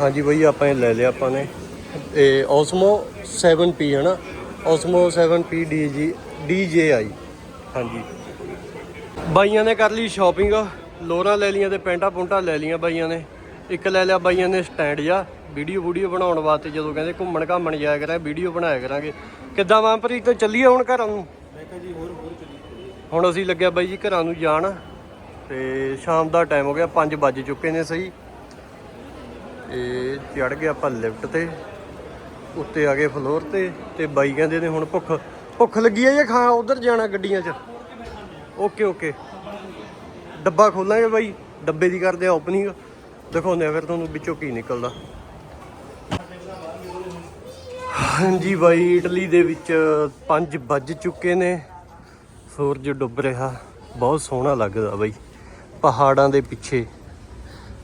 [SPEAKER 1] ਹਾਂਜੀ ਬਈ ਆਪਾਂ ਇਹ ਲੈ ਲਿਆ ਆਪਾਂ ਨੇ। ਇਹ Osmo 7P ਹੈ ਨਾ? Osmo 7P DG DJI ਹਾਂਜੀ। ਬਾਈਆਂ ਨੇ ਕਰ ਲਈ ਸ਼ਾਪਿੰਗ ਲੋਰਾਂ ਲੈ ਲੀਆਂ ਤੇ ਪੈਂਟਾ ਪੁੰਟਾ ਲੈ ਲੀਆਂ ਬਾਈਆਂ ਨੇ। ਇੱਕ ਲੈ ਲਿਆ ਬਾਈਆਂ ਨੇ ਸਟੈਂਡ ਜਾ ਵੀਡੀਓ ਵੀਡੀਓ ਬਣਾਉਣ ਵਾਸਤੇ ਜਦੋਂ ਕਹਿੰਦੇ ਘੁੰਮਣ ਘਾਮਣ ਜਾਇਆ ਕਰਾਂ ਵੀਡੀਓ ਬਣਾਇਆ ਕਰਾਂਗੇ। ਕਿੱਦਾਂ ਵਾਂਪਰੀਤ ਤੇ ਚੱਲੀਏ ਹੁਣ ਘਰਾਂ? ਨੂੰ ਹੁਣ ਅਸੀਂ ਲੱਗਿਆ ਬਾਈ ਜੀ ਘਰਾਂ ਨੂੰ ਜਾਣ ਤੇ ਸ਼ਾਮ ਦਾ ਟਾਈਮ ਹੋ ਗਿਆ 5 ਵੱਜ ਚੁੱਕੇ ਨੇ ਸਹੀ। ਇਹ ਚੜ ਗਏ ਆਪਾਂ ਲਿਫਟ ਤੇ, ਉੱਤੇ ਆ ਗਏ ਫਲੋਰ ਤੇ ਤੇ ਬਾਈ ਕਹਿੰਦੇ ਨੇ ਹੁਣ ਭੁੱਖ ਭੁੱਖ ਲੱਗੀ ਹੈ ਜਾਂ ਖਾਂ, ਉਧਰ ਜਾਣਾ ਗੱਡੀਆਂ 'ਚ? ਓਕੇ ਓਕੇ ਡੱਬਾ ਖੋਲਾਂਗੇ ਬਾਈ, ਡੱਬੇ ਦੀ ਕਰਦੇ ਆ ਓਪਨਿੰਗ ਦਿਖਾਉਂਦੇ ਆ ਫਿਰ ਤੁਹਾਨੂੰ ਵਿੱਚੋਂ ਕੀ ਨਿਕਲਦਾ। ਹਾਂਜੀ ਬਾਈ, ਇਟਲੀ ਦੇ ਵਿੱਚ 5 ਵੱਜ ਚੁੱਕੇ ਨੇ। ਸੂਰਜ ਡੁੱਬ ਰਿਹਾ ਬਹੁਤ ਸੋਹਣਾ ਲੱਗਦਾ ਬਾਈ। ਪਹਾੜਾਂ ਦੇ ਪਿੱਛੇ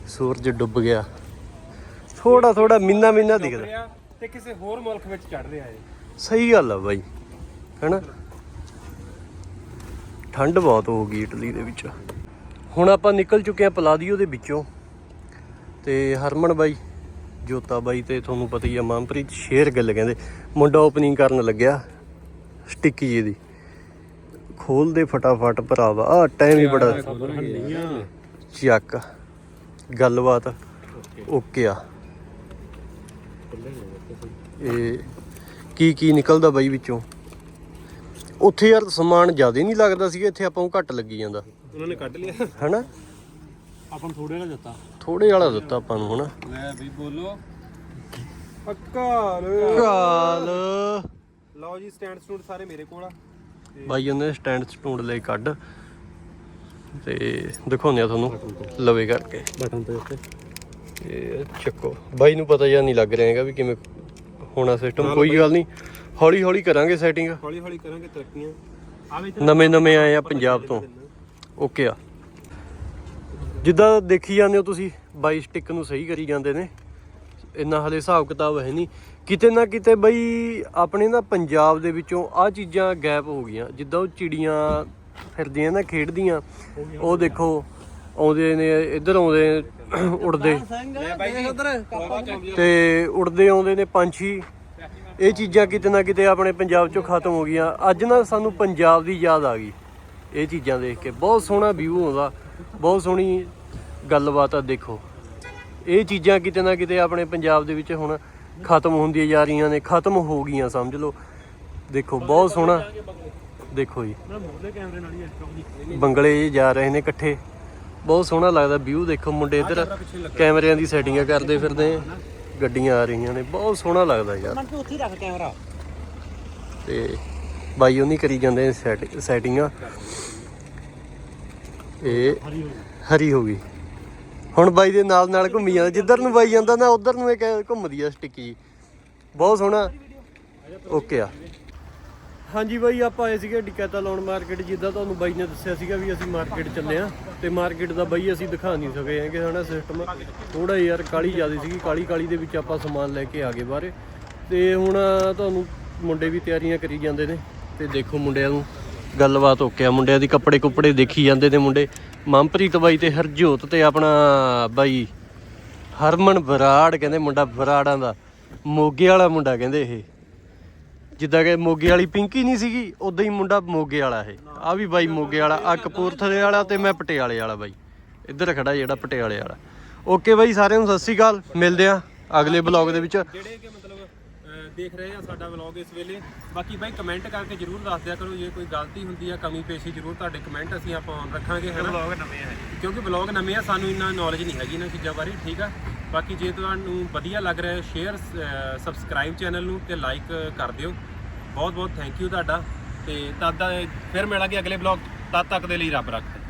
[SPEAKER 1] ਸੂਰਜ ਡੁੱਬ ਗਿਆ। ਥੋੜਾ ਥੋੜਾ ਮਿੰਨਾ ਮਿੰਨਾ ਦਿਖਦਾ।
[SPEAKER 5] ਤੇ ਕਿਸੇ ਹੋਰ ਮੁਲਕ ਵਿੱਚ ਚੜ ਰਿਹਾ ਹੈ
[SPEAKER 1] ਸਹੀ ਗੱਲ ਆ ਬਾਈ ਹੈਨਾ? ਠੰਡ ਬਹੁਤ ਹੋ ਗਈ ਇਟਲੀ ਦੇ ਵਿੱਚ। ਹੁਣ ਆਪਾਂ ਨਿਕਲ ਚੁੱਕੇ ਆ ਪਲਾਦੀਓ ਦੇ ਵਿੱਚੋਂ। ਤੇ ਹਰਮਨ ਬਾਈ ਜੋਤਾ ਬਾਈ ਤੇ ਤੁਹਾਨੂੰ ਪਤਾ ਹੀ ਆ ਮਨਪ੍ਰੀਤ ਸ਼ੇਰ ਗੱਲ ਕਹਿੰਦੇ ਮੁੰਡਾ ਓਪਨਿੰਗ ਕਰਨ ਲੱਗਿਆ ਸਟਿੱਕੀ ਜੀ ਦੀ ਖੋਲ ਦੇ ਫਟਾਫਟ ਭਰਾਵਾ। ਆ ਟਾਈਮ ਹੀ ਬੜਾ ਚੱਕ। ਗੱਲਬਾਤ। ਓਕੇ ਆ। ਇਹ ਕੀ ਕੀ ਨਿਕਲਦਾ ਬਾਈ ਵਿੱਚੋਂ? ਉੱਥੇ ਯਾਰ ਸਮਾਨ ਜ਼ਿਆਦਾ ਨਹੀਂ ਲੱਗਦਾ ਸੀ ਇੱਥੇ ਆਪਾਂ ਨੂੰ ਘੱਟ ਲੱਗੀ ਜਾਂਦਾ।
[SPEAKER 5] ਉਹਨਾਂ ਨੇ ਕੱਢ ਲਿਆ।
[SPEAKER 1] ਹੈਨਾ?
[SPEAKER 5] ਆਪਾਂ ਥੋੜੇ ਨਾਲ ਦਿੱਤਾ।
[SPEAKER 1] ਥੋੜੇ ਵਾਲਾ ਦਿੱਤਾ ਆਪਾਂ ਨੂੰ ਹਨਾ
[SPEAKER 3] ਲੈ ਵੀ ਬੋਲੋ।
[SPEAKER 5] ਪੱਕਾ
[SPEAKER 1] ਕਾਲ
[SPEAKER 5] ਲਓ ਜੀ ਸਟੈਂਡ ਸਟੂਡ ਸਾਰੇ ਮੇਰੇ ਕੋਲ ਆ।
[SPEAKER 1] ਬਾਈ ਉਹਨੇ ਸਟੈਂਡ ਸਟੂਡ ਲਈ ਕੱਢ ਤੇ ਦਿਖਾਉਂਦੇ ਆ ਤੁਹਾਨੂੰ ਲਵੇ ਕਰਕੇ।
[SPEAKER 5] ਬਟਨ ਤੇ ਉੱਤੇ।
[SPEAKER 1] ਇਹ ਚੱਕੋ। ਬਾਈ ਨੂੰ ਪਤਾ ਜਾਂ ਨਹੀਂ ਲੱਗ ਰਿਹਾ ਹੈਗਾ ਵੀ ਕਿਵੇਂ ਹੋਣਾ ਸਿਸਟਮ ਕੋਈ ਗੱਲ ਨਹੀਂ। ਹੌਲੀ ਹੌਲੀ ਕਰਾਂਗੇ ਸੈਟਿੰਗ
[SPEAKER 5] ਹੌਲੀ ਹੌਲੀ ਕਰਾਂਗੇ ਤਰੱਕੀਆਂ।
[SPEAKER 1] ਨਵੇਂ ਨਵੇਂ ਆਏ ਆ ਪੰਜਾਬ ਤੋਂ। ਓਕੇ ਆ। ਜਿੱਦਾਂ ਦੇਖੀ ਜਾਂਦੇ ਹੋ ਤੁਸੀਂ ਬਾਈ ਸਟਿੱਕ ਨੂੰ ਸਹੀ ਕਰੀ ਜਾਂਦੇ ਨੇ। ਇੰਨਾ ਹਲੇ ਹਿਸਾਬ ਕਿਤਾਬ ਹੈ ਨਹੀਂ। ਕਿਤੇ ਨਾ ਕਿਤੇ ਬਈ ਆਪਣੇ ਨਾ ਪੰਜਾਬ ਦੇ ਵਿੱਚੋਂ ਆ ਚੀਜ਼ਾਂ ਗਾਇਬ ਹੋ ਗਈਆਂ। ਜਿੱਦਾਂ ਉਹ ਚਿੜੀਆਂ ਫਿਰਦੀਆਂ ਨਾ, ਖੇਡਦੀਆਂ, ਉਹ ਦੇਖੋ, ਆਉਂਦੇ ਨੇ, ਇੱਧਰ ਆਉਂਦੇ, ਉੜਦੇ। ਤੇ ਉੜਦੇ ਆਉਂਦੇ ਨੇ ਪੰਛੀ। ਇਹ ਚੀਜ਼ਾਂ ਕਿਤੇ ਨਾ ਕਿਤੇ ਆਪਣੇ ਪੰਜਾਬ ਚੋਂ ਖਤਮ ਹੋ ਗਈਆਂ। ਅੱਜ ਨਾ ਸਾਨੂੰ ਪੰਜਾਬ ਦੀ ਯਾਦ ਆ ਗਈ, ਇਹ ਚੀਜ਼ਾਂ ਦੇਖ ਕੇ। ਬਹੁਤ ਸੋਹਣਾ ਵਿਊ ਆਉਂਦਾ, ਬਹੁਤ ਸੋਹਣੀ ਗੱਲਬਾਤ ਆ, ਦੇਖੋ। ਇਹ ਚੀਜ਼ਾਂ ਕਿਤੇ ਨਾ ਕਿਤੇ ਆਪਣੇ ਪੰਜਾਬ ਦੇ ਵਿੱਚ ਹੁਣ ਖਤਮ ਹੁੰਦੀਆਂ ਜਾ ਰਹੀਆਂ ਨੇ ਖਤਮ ਹੋ ਗਈਆਂ ਸਮਝ ਲਓ। ਦੇਖੋ ਬਹੁਤ ਸੋਹਣਾ। ਦੇਖੋ ਜੀ। ਬੰਗਲੇ ਜਾ ਰਹੇ ਨੇ ਇਕੱਠੇ। ਬਹੁਤ ਸੋਹਣਾ ਲੱਗਦਾ ਵਿਊ ਦੇਖੋ ਮੁੰਡੇ ਇੱਧਰ ਕੈਮਰਿਆਂ ਦੀ ਸੈਟਿੰਗਾਂ ਕਰਦੇ ਫਿਰਦੇ ਆ। ਗੱਡੀਆਂ ਆ ਰਹੀਆਂ ਨੇ ਬਹੁਤ ਸੋਹਣਾ ਲੱਗਦਾ ਯਾਰ।
[SPEAKER 5] ਉੱਥੇ ਰੱਖ ਕੈਮਰਾ।
[SPEAKER 1] ਤੇ ਬਾਈ ਉਹਨੀ ਕਰੀ ਜਾਂਦੇ ਨੇ ਸੈਟ- ਸੈਟਿੰਗਾਂ। ਇਹ ਹਰੀ ਹੋ ਗਈ। ਹੁਣ ਬਾਈ ਦੇ ਨਾਲ ਨਾਲ ਘੁੰਮੀ ਜਾਂਦਾ, ਜਿੱਧਰ ਨੂੰ ਬਾਈ ਜਾਂਦਾ ਨਾ, ਉਧਰ ਨੂੰ ਇਹ ਘੁੰਮਦੀ ਆ ਸਟਿੱਕ। ਬਹੁਤ ਸੋਹਣਾ। ਓਕੇ ਆ। ਹਾਂਜੀ ਬਾਈ, ਆਪਾਂ ਆਏ ਸੀਗੇ ਡਿਕੈਤਾ ਮਾਰਕੀਟ ਜਿੱਦਾਂ ਤੁਹਾਨੂੰ ਬਾਈ ਨੇ ਦੱਸਿਆ ਸੀਗਾ ਵੀ ਅਸੀਂ ਮਾਰਕੀਟ ਚੱਲੇ ਆ, ਤੇ ਮਾਰਕੀਟ ਦਾ ਬਾਈ ਅਸੀਂ ਦਿਖਾ ਨਹੀਂ ਸਕੇ ਹੈਗੇ, ਹਨਾ ਸਿਸਟਮ ਥੋੜਾ ਯਾਰ ਕਾਲੀ ਜ਼ਿਆਦਾ ਸੀਗੀ ਕਾਲੀ ਕਾਲੀ ਦੇ ਵਿੱਚ ਆਪਾਂ ਸਮਾਨ ਲੈ ਕੇ ਆ ਗਏ ਬਾਹਰੇ। ਤੇ ਹੁਣ ਤੁਹਾਨੂੰ ਮੁੰਡੇ ਵੀ ਤਿਆਰੀਆਂ ਕਰੀ ਜਾਂਦੇ ਨੇ, ਤੇ ਦੇਖੋ ਮੁੰਡਿਆਂ ਨੂੰ। ਗੱਲਬਾਤ ਓਕੇ ਆ, ਮੁੰਡਿਆਂ ਦੀ ਕੱਪੜੇ ਕੁੱਪੜੇ ਦੇਖੀ ਜਾਂਦੇ ਨੇ ਮੁੰਡੇ। ਮਨਪ੍ਰੀਤ ਬਾਈ ਤੇ ਹਰਜੋਤ ਤੇ ਆਪਣਾ ਬਾਈ ਹਰਮਨ ਬਰਾੜ ਕਹਿੰਦੇ ਮੁੰਡਾ ਬਰਾੜਾਂ ਦਾ। ਮੋਗੇ ਵਾਲਾ ਮੁੰਡਾ ਕਹਿੰਦੇ ਇਹ। ਜਿੱਦਾਂ ਕਿ ਮੋਗੇ ਵਾਲੀ ਪਿੰਕੀ ਨਹੀਂ ਸੀਗੀ ਉਦਾਂ ਹੀ ਮੁੰਡਾ ਮੋਗੇ ਵਾਲਾ ਇਹ। ਆ ਵੀ ਬਾਈ ਮੋਗੇ ਵਾਲਾ ਆ ਕਪੂਰਥਲੇ ਵਾਲਾ ਤੇ ਮੈਂ ਪਟਿਆਲੇ ਵਾਲਾ ਬਾਈ। ਇੱਧਰ ਖੜਾ ਜਿਹੜਾ ਪਟਿਆਲੇ ਵਾਲਾ। ਓਕੇ ਬਾਈ ਸਾਰਿਆਂ ਨੂੰ ਸਤਿ ਸ੍ਰੀ ਅਕਾਲ, ਮਿਲਦੇ ਆ ਅਗਲੇ ਬਲੌਗ ਦੇ ਵਿੱਚ
[SPEAKER 5] ਜਿਹੜੇ ਕਿ ਮਤਲਬ ਅਹ, ਦੇਖ ਰਹੇ ਆ ਸਾਡਾ ਵਲੌਗ ਇਸ ਵੇਲੇ। ਬਾਕੀ ਬਾਈ ਕਮੈਂਟ ਕਰਕੇ ਜਰੂਰ ਦੱਸ ਦਿਆ ਕਰੋ ਜੇ ਕੋਈ ਗਲਤੀ ਹੁੰਦੀ ਆ ਕਮੀ ਪੇਸ਼ੀ ਜਰੂਰ ਤੁਹਾਡੇ ਕਮੈਂਟ ਅਸੀਂ ਆਪਾਂ ਔਨ ਰੱਖਾਂਗੇ ਹੈ ਵਲੌਗ ਨਵੇਂ ਆ ਕਿਉਂਕਿ ਵਲੌਗ ਨਵੇਂ ਆ ਸਾਨੂੰ ਇੰਨਾ ਨੌਲੇਜ ਨਹੀਂ ਹੈਗੀ ਇਹਨਾਂ ਚੀਜ਼ਾਂ ਬਾਰੇ ਠੀਕ ਆ? ਬਾਕੀ ਜੇ ਤੁਹਾਨੂੰ ਵਧੀਆ ਲੱਗ ਰਿਹਾ ਸ਼ੇਅਰ ਸਬਸਕ੍ਰਾਈਬ ਚੈਨਲ ਨੂੰ ਤੇ ਲਾਈਕ ਕਰ ਦਿਓ। ਬਹੁਤ ਬਹੁਤ ਥੈਂਕ ਯੂ ਤੁਹਾਡਾ। ਤੇ ਤਦ ਫਿਰ ਮਿਲਾਂਗੇ ਅਗਲੇ ਵਲੌਗ ਤਦ ਤੱਕ ਦੇ ਲਈ ਰੱਬ ਰੱਖੇ।